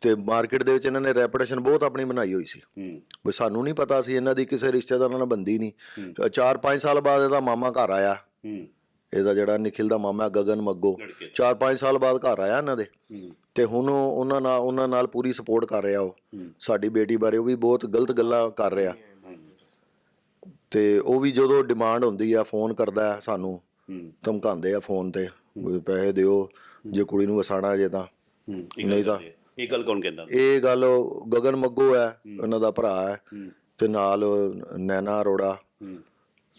ਤੇ ਮਾਰਕੀਟ ਦੇ ਵਿੱਚ ਇਹਨਾਂ ਨੇ ਰੈਪੂਟੇਸ਼ਨ ਬਹੁਤ ਆਪਣੀ ਬਣਾਈ ਹੋਈ ਸੀ। ਹੂੰ। ਵੀ ਸਾਨੂੰ ਨਹੀਂ ਪਤਾ ਸੀ ਇਹਨਾਂ ਦੀ ਕਿਸੇ ਰਿਸ਼ਤੇਦਾਰਾਂ ਨਾਲ ਬੰਦੀ ਨਹੀਂ। 4-5 ਸਾਲ ਬਾਅਦ ਇਹਦਾ ਮਾਮਾ ਘਰ ਆਇਆ। ਹੂੰ। ਇਹਦਾ ਜਿਹੜਾ ਨਿਖਿਲ ਦਾ ਮਾਮਾ ਗਗਨ ਮੱਗੋ। ਲੜਕੇ 4-5 ਸਾਲ ਬਾਅਦ ਘਰ ਆਇਆ ਇਹਨਾਂ ਦੇ। ਹੂੰ। ਤੇ ਹੁਣ ਉਹ ਉਹਨਾਂ ਨਾਲ ਉਹਨਾਂ ਨਾਲ ਪੂਰੀ ਸਪੋਰਟ ਕਰ ਰਿਹਾ ਉਹ। ਸਾਡੀ ਬੇਟੀ ਬਾਰੇ ਉਹ ਵੀ ਬਹੁਤ ਗਲਤ ਗੱਲਾਂ ਕਰ ਰਿਹਾ। ਤੇ ਉਹ ਵੀ ਜਦੋਂ ਡਿਮਾਂਡ ਹੁੰਦੀ ਆ ਫੋਨ ਕਰਦਾ ਹੈ ਸਾਨੂੰ। ਧਮਕਾਉਂਦੇ ਆ ਫੋਨ ਤੇ ਵੀ ਪੈਸੇ ਦਿਓ ਜੇ ਕੁੜੀ ਨੂੰ ਵਸਾਣਾ ਜੇ ਤਾਂ। ਨਹੀਂ ਤਾਂ- ਇਹ ਗੱਲ ਕੌਣ ਕਹਿੰਦਾ? ਇਹ ਗੱਲ ਗਗਨ ਮੱਗੋ ਹੈ ਉਹਨਾਂ ਦਾ ਭਰਾ ਹੈ ਤੇ ਨਾਲ ਨੈਨਾ ਅਰੋੜਾ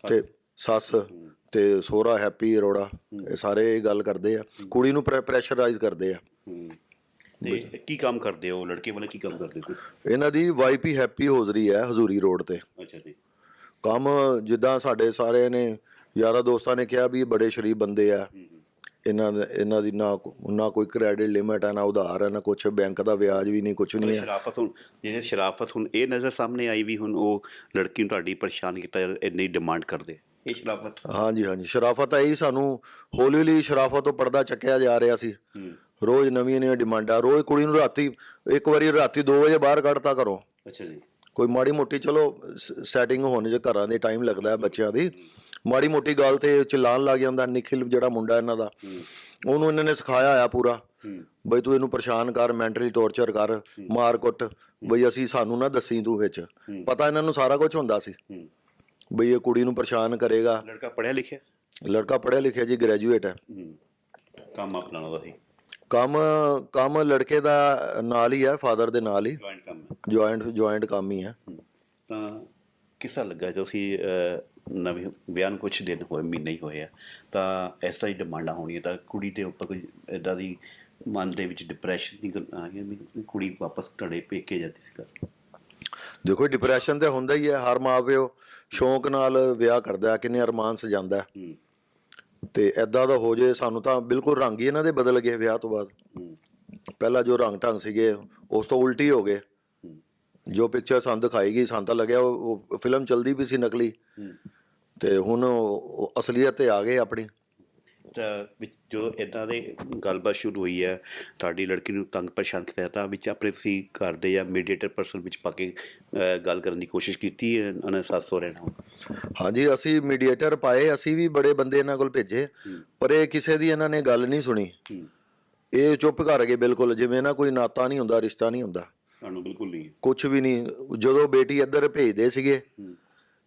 ਤੇ ਸੱਸ। ਤੇ ਸੋਹਰਾ ਹੈਪੀ ਅਰੋੜਾ ਇਹ ਸਾਰੇ ਇਹ ਗੱਲ ਕਰਦੇ ਆ। ਕੁੜੀ ਨੂੰ ਪ੍ਰੈਸ਼ਰਾਈਜ਼ ਕਰਦੇ ਆ। ਤੇ ਕੀ ਕੰਮ ਕਰਦੇ ਹੋ? ਲੜਕੇ ਵਾਲੇ ਕੀ ਕੰਮ ਕਰਦੇ ਹੋ ਇਹਨਾਂ ਦੀ ਵਾਈਫ ਹੀ ਹੈਪੀ ਹੋਜ਼ਰੀ ਹੈ ਹਜ਼ੂਰੀ ਰੋਡ ਤੇ। ਅੱਛਾ ਜੀ। ਕੰਮ ਜਿੱਦਾਂ ਸਾਡੇ ਸਾਰੇ ਨੇ ਯਾਰਾ ਦੋਸਤਾਂ ਨੇ ਕਿਹਾ ਵੀ ਇਹ ਬੜੇ ਸ਼ਰੀਫ ਬੰਦੇ ਆ। ਇਹਨਾਂ ਇਹਨਾਂ ਦੀ ਨਾ ਨਾ ਕੋਈ ਕ੍ਰੈਡਿਟ ਲਿਮਟ ਹੈ ਨਾ ਉਧਾਰ ਹੈ ਨਾ ਕੁਝ ਬੈਂਕ ਦਾ ਵਿਆਜ ਵੀ ਨਹੀਂ ਕੁਝ ਨਹੀਂ ਹੈ ਸ਼ਰਾਫਤ ਹੁਣ ਜਿਹੜੇ ਸ਼ਰਾਫਤ ਹੁਣ ਇਹ ਨਜ਼ਰ ਸਾਹਮਣੇ ਆਈ ਵੀ ਹੁਣ ਉਹ ਲੜਕੀ ਨੂੰ ਤੁਹਾਡੀ ਪਰੇਸ਼ਾਨ ਕੀਤਾ ਇੰਨੀ ਡਿਮਾਂਡ ਕਰਦੇ ਇਹ ਸ਼ਰਾਫਤ? ਹਾਂਜੀ ਹਾਂਜੀ। ਸ਼ਰਾਫਤ ਹੈ ਹੀ ਸਾਨੂੰ ਹੌਲੀ ਹੌਲੀ ਸ਼ਰਾਫਤ ਤੋਂ ਪਰਦਾ ਚੱਕਿਆ ਜਾ ਰਿਹਾ ਸੀ। ਰੋਜ਼ ਨਵੀਆਂ ਨਵੀਆਂ ਡਿਮਾਂਡਾਂ। ਰੋਜ਼ ਕੁੜੀ ਨੂੰ ਰਾਤੀ ਇੱਕ ਵਾਰੀ ਰਾਤੀ 2 ਵਜੇ ਬਾਹਰ ਕੱਢਤਾ ਘਰੋਂ। ਅੱਛਾ ਜੀ। ਕੋਈ ਮਾੜੀ ਮੋਟੀ ਚਲੋ ਸੈਟਿੰਗ ਹੋਣ ਜੇ ਘਰਾਂ ਦੇ ਟਾਈਮ ਲੱਗਦਾ ਹੈ ਬੱਚਿਆਂ ਦੀ ਮਾੜੀ ਮੋਟੀ ਗੱਲ ਤੇ ਚਲਾਨ ਲੱਗ ਜਾਂਦਾ ਨਿਖਿਲ ਜਿਹੜਾ ਮੁੰਡਾ ਇਹਨਾਂ ਦਾ ਉਹਨੂੰ ਇਹਨਾਂ ਨੇ ਸਿਖਾਇਆ ਆ ਪੂਰਾ। ਬਈ ਤੂੰ ਇਹਨੂੰ ਪਰੇਸ਼ਾਨ ਕਰ ਮੈਂਟਲੀ ਟੌਰਚਰ ਕਰ ਮਾਰ ਕੁੱਟ ਬਈ ਅਸੀਂ ਸਾਨੂੰ ਨਾ ਦੱਸੀ ਤੂੰ ਵਿੱਚ। ਪਤਾ ਇਹਨਾਂ ਨੂੰ ਸਾਰਾ ਕੁਝ ਹੁੰਦਾ ਸੀ। ਬਈ ਇਹ ਕੁੜੀ ਨੂੰ ਪਰੇਸ਼ਾਨ ਕਰੇਗਾ। ਲੜਕਾ ਪੜਿਆ ਲਿਖਿਆ? ਲੜਕਾ ਪੜ੍ਹਿਆ ਲਿਖਿਆ ਜੀ ਗ੍ਰੈਜੂਏਟ ਹੈ। ਹੂੰ। ਕੰਮ ਆਪਣਾ ਉਹਦਾ ਸੀ। ਕੰਮ ਕੰਮ ਲੜਕੇ ਦਾ ਨਾਲ ਹੀ ਹੈ ਫਾਦਰ ਦੇ ਨਾਲ ਹੀ। ਜੁਆਇੰਟ ਜੁਆਇੰਟ ਕੰਮ ਹੀ ਹੈ ਤਾਂ ਕਿਸਾ ਲੱਗਾ ਜੋ ਸੀ ਅਹ, ਨਵੇਂ ਵਿਆਹ ਨੂੰ ਕੁਝ ਦਿਨ ਹੋਏ ਮਹੀਨੇ ਹੀ ਹੋਏ ਆ। ਤਾਂ ਤਰ੍ਹਾਂ ਹੀ ਡਿਮਾਂਡਾਂ ਹੋਣੀਆਂ ਤਾਂ ਕੁੜੀ ਦੇ ਉੱਪਰ ਕੋਈ ਇਦਾਂ ਦੀ ਮਨ ਦੇ ਵਿੱਚ ਡਿਪਰੈਸ਼ਨ ਦੀ ਵੀ ਕੁੜੀ ਵਾਪਸ ਘੜੇ ਪੇਕੇ ਜਾਂਦੀ ਸੀ ਘਰ। ਦੇਖੋ ਡਿਪਰੈਸ਼ਨ ਤੇ ਹੁੰਦਾ ਹੀ ਹੈ ਹਰ ਮਾਪਿਓ ਸ਼ੌਂਕ ਨਾਲ ਵਿਆਹ ਕਰਦਾ ਕਿੰਨੇ ਅਰਮਾਨ ਸਜਾਉਂਦਾ ਤੇ ਐਦਾਂ ਦਾ ਹੋ ਜੇ ਸਾਨੂੰ ਤਾਂ ਬਿਲਕੁਲ ਰੰਗ ਹੀ ਇਹਨਾਂ ਦੇ ਬਦਲ ਗਏ ਵਿਆਹ ਤੋਂ ਬਾਅਦ। ਪਹਿਲਾਂ ਜੋ ਰੰਗ ਢੰਗ ਸੀਗੇ ਉਸ ਤੋਂ ਉਲਟੀ ਹੋ ਗਏ। ਜੋ ਪਿਕਚਰ ਸਾਨੂੰ ਦਿਖਾਈ ਗਈ ਸਾਨੂੰ ਤਾਂ ਲੱਗਿਆ ਉਹ ਫਿਲਮ ਚਲਦੀ ਵੀ ਸੀ ਨਕਲੀ। ਤੇ ਹੁਣ ਉਹ ਅਸਲੀਅਤ ਤੇ ਆ ਗਏ ਆਪਣੀ। ਤਾਂ ਵਿੱਚ ਜਦੋਂ ਇਦਾਂ ਦੇ ਗੱਲਬਾਤ ਸ਼ੁਰੂ ਹੋਈ ਹੈ ਤੁਹਾਡੀ ਲੜਕੀ ਨੂੰ ਤੰਗ ਪਰੇਸ਼ਾਨ ਕੀਤਾ ਤਾਂ ਵਿੱਚ ਆਪਣੇ ਤੁਸੀਂ ਘਰ ਦੇ ਜਾਂ ਮੀਡੀਏਟਰ ਪਰਸਨ ਵਿੱਚ ਪਾ ਕੇ ਗੱਲ ਕਰਨ ਦੀ ਕੋਸ਼ਿਸ਼ ਕੀਤੀ ਹੈ ਉਹਨਾਂ ਸੱਸ ਸਹੁਰੇ ਨਾਲ? ਹਾਂਜੀ ਅਸੀਂ ਮੀਡੀਏਟਰ ਪਾਏ ਅਸੀਂ ਵੀ ਬੜੇ ਬੰਦੇ ਇਹਨਾਂ ਕੋਲ ਭੇਜੇ ਪਰ ਇਹ ਕਿਸੇ ਦੀ ਇਹਨਾਂ ਨੇ ਗੱਲ ਨਹੀਂ ਸੁਣੀ। ਇਹ ਚੁੱਪ ਕਰ ਗਏ ਬਿਲਕੁਲ ਜਿਵੇਂ ਨਾ ਕੋਈ ਨਾਤਾ ਨਹੀਂ ਹੁੰਦਾ ਰਿਸ਼ਤਾ ਨਹੀਂ ਹੁੰਦਾ। ਤੁਹਾਨੂੰ ਬਿਲਕੁਲ ਕੁਝ ਵੀ ਨਹੀਂ। ਜਦੋਂ ਬੇਟੀ ਇੱਧਰ ਭੇਜਦੇ ਸੀਗੇ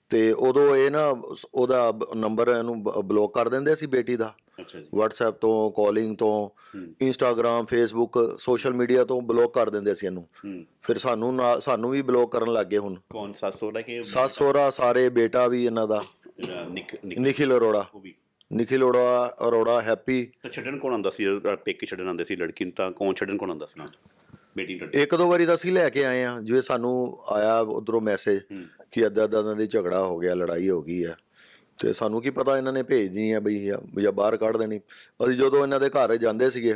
ਤੇ ਉਦੋਂ ਇਹ ਨਾ ਉਸ- ਉਹਦਾ ਨੰਬਰ ਇਹਨੂੰ ਬਲੌਕ ਕਰ ਦਿੰਦੇ ਸੀ ਬੇਟੀ ਦਾ। ਅੱਛਾ ਜੀ। WhatsApp ਤੋਂ ਕਾਲਿੰਗ ਤੋਂ Instagram Facebook ਸੋਸ਼ਲ ਮੀਡੀਆ ਤੋਂ ਬਲੌਕ ਕਰ ਦਿੰਦੇ ਸੀ ਇਹਨੂੰ। ਹੂੰ। ਫਿਰ ਸਾਨੂੰ ਨਾ- ਸਾਨੂੰ ਵੀ ਬਲੌਕ ਕਰਨ ਲੱਗੇ ਹੁਣ। ਕੌਣ? ਸੱਸ ਸਹੁਰਾ ਕਿ ਸੱਸ ਸਹੁਰਾ ਸਾਰੇ ਬੇਟਾ ਵੀ ਇਹਨਾਂ ਦਾ। ਜਿਹੜਾ ਨਿਕ ਨਿਕ ਨikhil ਅਰੋੜਾ। ਉਹ ਵੀ। ਨikhil ਅਰੋੜਾ ਅਰੋੜਾ ਹੈਪੀ। ਤਾਂ ਛੱਡਣ ਕੌਣ ਆਉਂਦਾ ਸੀ? ਪੇਕੇ ਛੱਡਣ ਆਉਂਦੇ ਸੀ? ਲੜਕੀ ਨੂੰ ਤਾਂ ਕੌਣ ਛੱਡਣ ਕੌਣ ਆਉਂਦਾ ਸੀ ਨਾਲ? ਬੇਟੀ ਨੂੰ ਇੱਕ ਦੋ ਵਾਰੀ ਤਾਂ ਅਸੀਂ ਲੈ ਕੇ ਆਏ ਆ ਜਿਵੇਂ ਸਾਨੂੰ ਆਇਆ ਉਧਰੋਂ ਮੈਸੇਜ ਕਿ ਅੱਦਾ ਅੱਦਾ ਦੇ ਝਗੜਾ ਹੋ ਗਿਆ ਲੜਾਈ ਹੋ ਗਈ ਹੈ ਤੇ ਸਾਨੂੰ ਕੀ ਪਤਾ ਇਹਨਾਂ ਨੇ ਭੇਜਣੀ ਆ ਬਈ ਜਾਂ ਬਾਹਰ ਕੱਢ ਦੇਣੀ। ਅਸੀਂ ਜਦੋਂ ਇਹਨਾਂ ਦੇ ਘਰ ਜਾਂਦੇ ਸੀਗੇ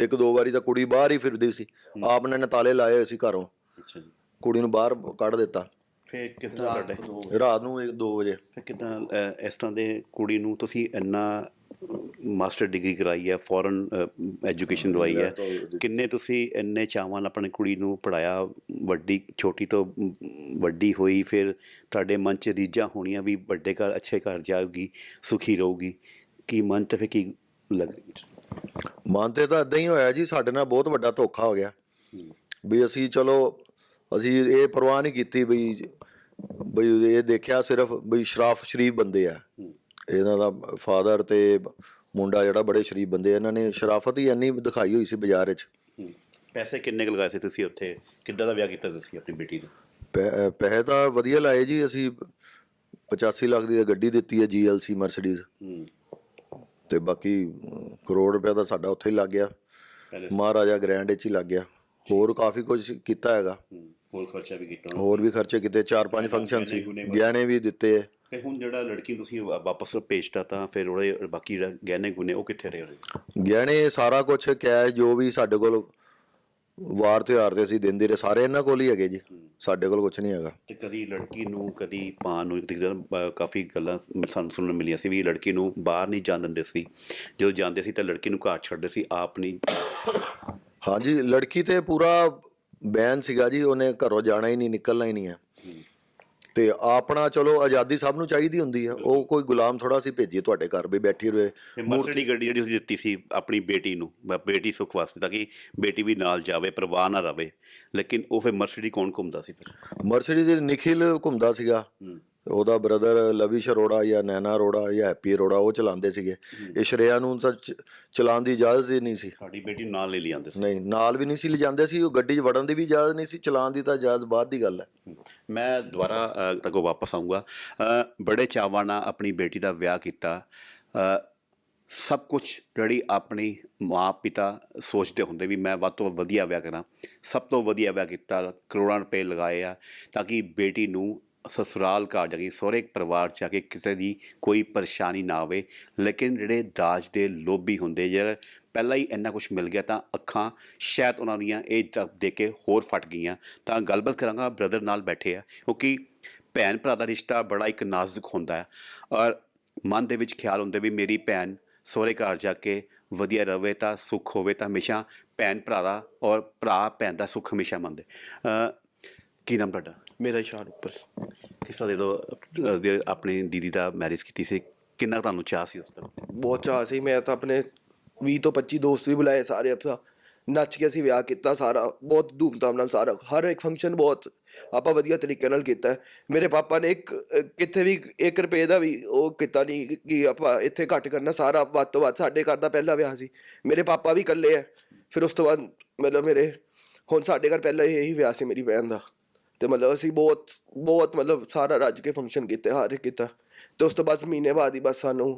ਇੱਕ ਦੋ ਵਾਰੀ ਤਾਂ ਕੁੜੀ ਬਾਹਰ ਹੀ ਫਿਰਦੀ ਸੀ। ਆਪ ਨੇ ਤਾਲੇ ਲਾਏ ਹੋਏ ਸੀ ਘਰੋਂ। ਅੱਛਾ ਜੀ। ਕੁੜੀ ਨੂੰ ਬਾਹਰ ਕੱਢ ਦਿੱਤਾ। ਫਿਰ ਕਿਸ ਤਰ੍ਹਾਂ ਤੁਹਾਡੇ? ਰਾਤ ਨੂੰ 2 ਵਜੇ। ਫਿਰ ਕਿਦਾਂ ਇਸ ਤਰ੍ਹਾਂ ਦੇ ਕੁੜੀ ਨੂੰ ਤੁਸੀਂ ਇੰਨਾ ਮਾਸਟਰ ਡਿਗਰੀ ਕਰਾਈ ਹੈ ਫੋਰਨ ਐਜੂਕੇਸ਼ਨ ਦਵਾਈ ਹੈ। ਕਿੰਨੇ ਤੁਸੀਂ ਇੰਨੇ ਚਾਵਾਂ ਨਾਲ ਆਪਣੀ ਕੁੜੀ ਨੂੰ ਪੜਾਇਆ ਵੱਡੀ ਛੋਟੀ ਤੋਂ ਵੱਡੀ ਹੋਈ ਫਿਰ ਤੁਹਾਡੇ ਮਨ 'ਚ ਰੀਝਾਂ ਹੋਣੀਆਂ ਵੀ ਵੱਡੇ ਘਰ ਅੱਛੇ ਘਰ ਜਾਊਗੀ ਸੁਖੀ ਰਹੂਗੀ। ਕੀ ਮਨ ਤੇ ਫਿਰ ਕੀ ਲੱਗ ਮਨ ਤੇ ਤਾਂ ਇਦਾਂ ਹੀ ਹੋਇਆ ਜੀ ਸਾਡੇ ਨਾਲ ਬਹੁਤ ਵੱਡਾ ਧੋਖਾ ਹੋ ਗਿਆ। ਵੀ ਅਸੀਂ ਚਲੋ ਅਸੀਂ ਇਹ ਪਰਵਾਹ ਨਹੀਂ ਕੀਤੀ ਬਈ ਬਈ ਇਹ ਦੇਖਿਆ ਸਿਰਫ ਬਈ ਸ਼ਰਾਫ ਸ਼ਰੀਫ ਬੰਦੇ ਆ। ਇਹਨਾਂ ਦਾ ਫਾਦਰ ਤੇ ਮੁੰਡਾ ਜਿਹੜਾ ਬੜੇ ਸ਼ਰੀਫ ਬੰਦੇ ਆ, ਇਹਨਾਂ ਨੇ ਸ਼ਰਾਫਤ ਹੀ ਇੰਨੀ ਦਿਖਾਈ ਹੋਈ ਸੀ ਬਾਜ਼ਾਰ 'ਚ ਹੂੰ। ਪੈਸੇ ਕਿੰਨੇ ਕੁ ਲਗਾਏ ਸੀ ਤੁਸੀਂ ਉੱਥੇ? ਕਿੱਦਾਂ ਦਾ ਵਿਆਹ ਕੀਤਾ ਤੁਸੀਂ ਆਪਣੀ ਬੇਟੀ ਦਾ ਪੈ- ਪੈਸੇ ਤਾਂ ਵਧੀਆ ਲਾਏ ਜੀ ਅਸੀਂ 85 ਲੱਖ ਦੀ ਤਾਂ ਗੱਡੀ ਦਿੱਤੀ ਹੈ ਜੀਐਲਸੀ ਮਰਸੀਡੀਜ਼। ਹੂੰ। ਤੇ ਬਾਕੀ ਅਮ, ਕਰੋੜ ਰੁਪਏ ਦਾ ਸਾਡਾ ਉੱਥੇ ਹੀ ਲੱਗ ਗਿਆ। ਪਹਿਲੇ ਮਹਾਰਾਜਾ ਗ੍ਰੈਂਡ 'ਚ ਹੀ ਲੱਗ ਗਿਆ। ਹੋਰ ਕਾਫੀ ਕੁਝ ਕੀਤਾ ਹੈਗਾ। ਹੂੰ, ਹੋਰ ਖਰਚਾ ਵੀ ਕੀਤਾ ਹੋਰ ਵੀ ਖਰਚੇ ਕੀਤੇ ਚਾਰ ਪੰਜ ਫੰਕਸ਼ਨ ਸੀ। ਗਹਿਣੇ ਵੀ ਦਿੱਤੇ ਤੇ ਹੁਣ ਜਿਹੜਾ ਲੜਕੀ ਨੂੰ ਤੁਸੀਂ ਵਾਪਸ ਭੇਜਤਾ ਤਾਂ ਫਿਰ ਉਹਦੇ ਬਾਕੀ ਜਿਹੜਾ ਗਹਿਣੇ ਗੁਨੇ ਉਹ ਕਿੱਥੇ ਰਹੇ ਉਹਦੇ? ਗਹਿਣੇ ਸਾਰਾ ਕੁਝ ਕੈਸ਼ ਜੋ ਵੀ ਸਾਡੇ ਕੋਲ ਵਾਰ ਤਿਉਹਾਰ ਤੇ ਅਸੀਂ ਦਿੰਦੇ ਰਹੇ ਸਾਰੇ ਇਹਨਾਂ ਕੋਲ ਹੀ ਹੈਗੇ ਜੀ। ਸਾਡੇ ਕੋਲ ਕੁਝ ਨਹੀਂ ਹੈਗਾ। ਤੇ ਕਦੀ ਲੜਕੀ ਨੂੰ ਕਦੀ ਪਾਂ ਨੂੰ ਅਹ ਕਾਫੀ ਗੱਲਾਂ ਸਾਨੂੰ ਸੁਣਨ ਨੂੰ ਮਿਲੀਆਂ ਸੀ ਵੀ ਲੜਕੀ ਨੂੰ ਬਾਹਰ ਨਹੀਂ ਜਾਣ ਦਿੰਦੇ ਸੀ। ਜਦੋਂ ਜਾਂਦੇ ਸੀ ਤਾਂ ਲੜਕੀ ਨੂੰ ਘਰ ਛੱਡਦੇ ਸੀ ਆਪ ਨਹੀਂ। ਹਾਂਜੀ ਲੜਕੀ ਤੇ ਪੂਰਾ ਬੈਨ ਸੀਗਾ ਜੀ ਉਹਨੇ ਘਰੋਂ ਜਾਣਾ ਹੀ ਨਹੀਂ ਨਿਕਲਣਾ ਹੀ ਨਹੀਂ ਹੈ। ਤੇ ਆਪਣਾ ਚਲੋ ਆਜ਼ਾਦੀ ਸਭ ਨੂੰ ਚਾਹੀਦੀ ਹੁੰਦੀ ਹੈ ਉਹ ਕੋਈ ਗੁਲਾਮ ਥੋੜਾ ਸੀ ਭੇਜੀਏ ਤੁਹਾਡੇ ਘਰ ਵੀ ਬੈਠੀ ਰਹੇ। ਮਰਸਡੀ ਗੱਡੀ ਜਿਹੜੀ ਤੁਸੀਂ ਦਿੱਤੀ ਸੀ ਆਪਣੀ ਬੇਟੀ ਨੂੰ ਬੇਟੀ ਸੁੱਖ ਵਾਸਤੇ ਤਾਂ ਕਿ ਬੇਟੀ ਵੀ ਨਾਲ ਜਾਵੇ ਪਰਵਾਹ ਨਾ ਰਵੇ। ਲੇਕਿਨ ਉਹ ਫਿਰ ਮਰਸਡੀ ਕੌਣ ਘੁੰਮਦਾ ਸੀ ਫਿਰ? ਮਰਸੀਡੀਜ਼ ਦੇ ਨikhil ਘੁੰਮਦਾ ਸੀਗਾ। ਉਹਦਾ ਬ੍ਰਦਰ ਲਵਿਸ਼ ਅਰੋੜਾ ਜਾਂ ਨੈਨਾ ਅਰੋੜਾ ਜਾਂ ਹੈਪੀ ਅਰੋੜਾ ਉਹ ਚਲਾਉਂਦੇ ਸੀਗੇ। ਇਹ ਸ਼੍ਰੇਆ ਨੂੰ ਤਾਂ ਚ- ਚਲਾਉਣ ਦੀ ਇਜਾਜ਼ਤ ਹੀ ਨਹੀਂ ਸੀ। ਤੁਹਾਡੀ ਬੇਟੀ ਨੂੰ ਨਾਲ ਲੈ ਲਈ ਜਾਂਦੇ ਸੀ। ਨਹੀਂ ਨਾਲ ਵੀ ਨਹੀਂ ਸੀ ਲਿਜਾਂਦੇ ਸੀ ਉਹ ਗੱਡੀ 'ਚ ਵੜਨ ਦੀ ਵੀ ਇਜਾਜ਼ਤ ਨਹੀਂ ਸੀ ਚਲਾਉਣ ਦੀ ਤਾਂ ਇਜਾਜ਼ਤ ਬਾਅਦ ਦੀ ਗੱਲ ਹੈ। ਮੈਂ ਦੁਬਾਰਾ ਅ, ਤੱਕੋ ਵਾਪਸ ਆਉਂਗਾ ਬੜੇ ਚਾਵਾਂ ਨਾਲ ਆਪਣੀ ਬੇਟੀ ਦਾ ਵਿਆਹ ਕੀਤਾ। ਅ, ਸਭ ਕੁਝ ਜਿਹੜੀ ਆਪਣੀ ਮਾਂ ਪਿਤਾ ਸੋਚਦੇ ਹੁੰਦੇ ਵੀ ਮੈਂ ਵੱਧ ਤੋਂ ਵੱਧ ਵਧੀਆ ਵਿਆਹ ਕਰਾਂ। ਸਭ ਤੋਂ ਵਧੀਆ ਵਿਆਹ ਕੀਤਾ ਕਰੋੜਾਂ ਰੁਪਏ ਲਗਾਏ ਆ ਤਾਂ ਕਿ ਬੇਟੀ ਨੂੰ ਸਸੁਰਾਲ ਘਰ ਜਾ ਕੇ ਸਹੁਰੇ ਪਰਿਵਾਰ 'ਚ ਜਾ ਕੇ ਕਿਸੇ ਦੀ ਕੋਈ ਪਰੇਸ਼ਾਨੀ ਨਾ ਆਵੇ ਲੇਕਿਨ ਜਿਹੜੇ ਦਾਜ ਦੇ ਲੋਭੀ ਹੁੰਦੇ, ਜੇ ਪਹਿਲਾਂ ਹੀ ਇੰਨਾ ਕੁਝ ਮਿਲ ਗਿਆ ਤਾਂ ਅੱਖਾਂ ਸ਼ਾਇਦ ਉਹਨਾਂ ਦੀਆਂ ਇਹ ਤੱਕ ਦੇਖ ਕੇ ਹੋਰ ਫਟ ਗਈਆਂ। ਤਾਂ ਗੱਲਬਾਤ ਕਰਾਂਗਾ ਬ੍ਰਦਰ ਨਾਲ ਬੈਠੇ ਆ, ਕਿਉਂਕਿ ਭੈਣ ਭਰਾ ਦਾ ਰਿਸ਼ਤਾ ਬੜਾ ਇੱਕ ਨਾਜ਼ੁਕ ਹੁੰਦਾ ਹੈ। ਔਰ ਮਨ ਦੇ ਵਿੱਚ ਖਿਆਲ ਹੁੰਦਾ ਵੀ ਮੇਰੀ ਭੈਣ ਸਹੁਰੇ ਘਰ ਜਾ ਕੇ ਵਧੀਆ ਰਵੇ ਤਾਂ ਸੁੱਖ ਹੋਵੇ ਤਾਂ ਹਮੇਸ਼ਾ ਭੈਣ ਭਰਾ ਦਾ ਔਰ ਭਰਾ ਭੈਣ ਦਾ ਸੁੱਖ ਹਮੇਸ਼ਾ ਮੰਨਦੇ। ਕੀ ਨਾਮ ਤੁਹਾਡਾ? ਮੇਰਾ ਸ਼ਾਨ ਉੱਪਰ ਕਿਸਾ ਦੇ ਦੋ ਆਪਣੀ ਦੀਦੀ ਦਾ ਮੈਰਿਜ ਕੀਤੀ ਸੀ ਕਿੰਨਾ ਤੁਹਾਨੂੰ ਚਾਹ ਸੀ ਉਸ ਦਾ ਬਹੁਤ ਚਾਅ ਸੀ ਮੈਂ ਤਾਂ ਆਪਣੇ 20 ਤੋਂ 25 ਦੋਸਤ ਵੀ ਬੁਲਾਏ ਸਾਰੇ ਆਪਾਂ ਨੱਚ ਕੇ ਅਸੀਂ ਵਿਆਹ ਕੀਤਾ ਸਾਰਾ ਬਹੁਤ ਧੂਮਧਾਮ ਨਾਲ ਸਾਰਾ ਹਰ ਇੱਕ ਫੰਕਸ਼ਨ ਬਹੁਤ ਆਪਾਂ ਵਧੀਆ ਤਰੀਕੇ ਨਾਲ ਕੀਤਾ। ਮੇਰੇ ਪਾਪਾ ਨੇ ਇੱਕ ਕਿੱਥੇ ਵੀ 1 ਰੁਪਏ ਦਾ ਵੀ ਉਹ ਕੀਤਾ ਨਹੀਂ ਕਿ ਆਪਾਂ ਇੱਥੇ ਘੱਟ ਕਰਨਾ ਸਾਰਾ ਵੱਧ ਤੋਂ ਵੱਧ ਸਾਡੇ ਘਰ ਦਾ ਪਹਿਲਾ ਵਿਆਹ ਸੀ। ਮੇਰੇ ਪਾਪਾ ਵੀ ਇਕੱਲੇ ਆ ਫਿਰ ਉਸ ਤੋਂ ਬਾਅਦ ਮਤਲਬ ਮੇਰੇ ਹੁਣ ਸਾਡੇ ਘਰ ਪਹਿਲਾਂ ਹੀ ਇਹੀ ਵਿਆਹ ਸੀ ਮੇਰੀ ਭੈਣ ਦਾ। ਤੇ ਮਤਲਬ ਅਸੀਂ ਬਹੁਤ ਬਹੁਤ ਮਤਲਬ ਸਾਰਾ ਰੱਜ ਕੇ ਫੰਕਸ਼ਨ ਕੀਤੇ ਹਰ ਇੱਕ ਕੀਤਾ ਤੇ ਉਸ ਤੋਂ ਬਾਅਦ ਮਹੀਨੇ ਬਾਅਦ ਹੀ ਬਸ ਸਾਨੂੰ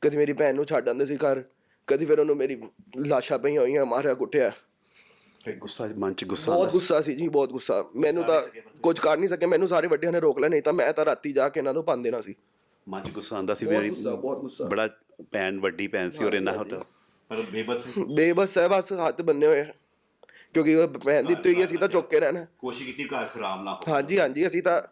ਕਦੀ ਮੇਰੀ ਭੈਣ ਨੂੰ ਛੱਡ ਆਉਂਦੇ ਸੀ ਘਰ ਕਦੀ ਫਿਰ ਉਹਨੂੰ ਮੇਰੀ ਲਾਸ਼ਾਂ ਪਈਆਂ ਹੋਈਆਂ ਮਾਰਿਆ ਕੁੱਟਿਆ ਫਿਰ ਗੁੱਸਾ ਮਨ ਚ ਗੁੱਸਾ ਬਹੁਤ। ਗੁੱਸਾ ਸੀ ਜੀ ਬਹੁਤ ਗੁੱਸਾ ਮੈਨੂੰ ਤਾਂ ਕੁਝ ਕਰ ਨਹੀਂ ਸਕੇ ਮੈਨੂੰ ਸਾਰੇ ਵੱਡਿਆਂ ਨੇ ਰੋਕ ਲਿਆ ਨਹੀਂ ਤਾਂ ਮੈਂ ਤਾਂ ਰਾਤੀ ਜਾ ਕੇ ਇਹਨਾਂ ਨੂੰ ਭੰਨ ਦੇਣਾ ਸੀ ਮਨ ਚ ਗੁੱਸਾ ਆਉਂਦਾ ਸੀ ਬਹੁਤ ਮੇਰੀ ਗੁੱਸਾ, ਬਹੁਤ ਗੁੱਸਾ। ਬੜਾ ਭੈਣ ਵੱਡੀ ਭੈਣ ਸੀ ਔਰ ਇੰਨਾ ਹੁੰਦਾ ਪਰ ਬੇਬਸ ਬੇਬਸ ਹੈ ਬਸ ਹੱਥ ਬੰਨੇ ਹੋਏ ਆ। ਕਿਉਂਕਿ ਉਹ ਭੈਣ ਦਿੱਤੀ ਹੋਈ ਅਸੀਂ ਤਾਂ ਚੁੱਕ ਕੇ ਰਹਿਣਾ। ਕੋਸ਼ਿਸ਼ ਕੀਤੀ ਘਰ ਖਰਾਬ ਨਾ ਹੋ ਹਾਂਜੀ ਹਾਂਜੀ ਅਸੀਂ ਤਾਂ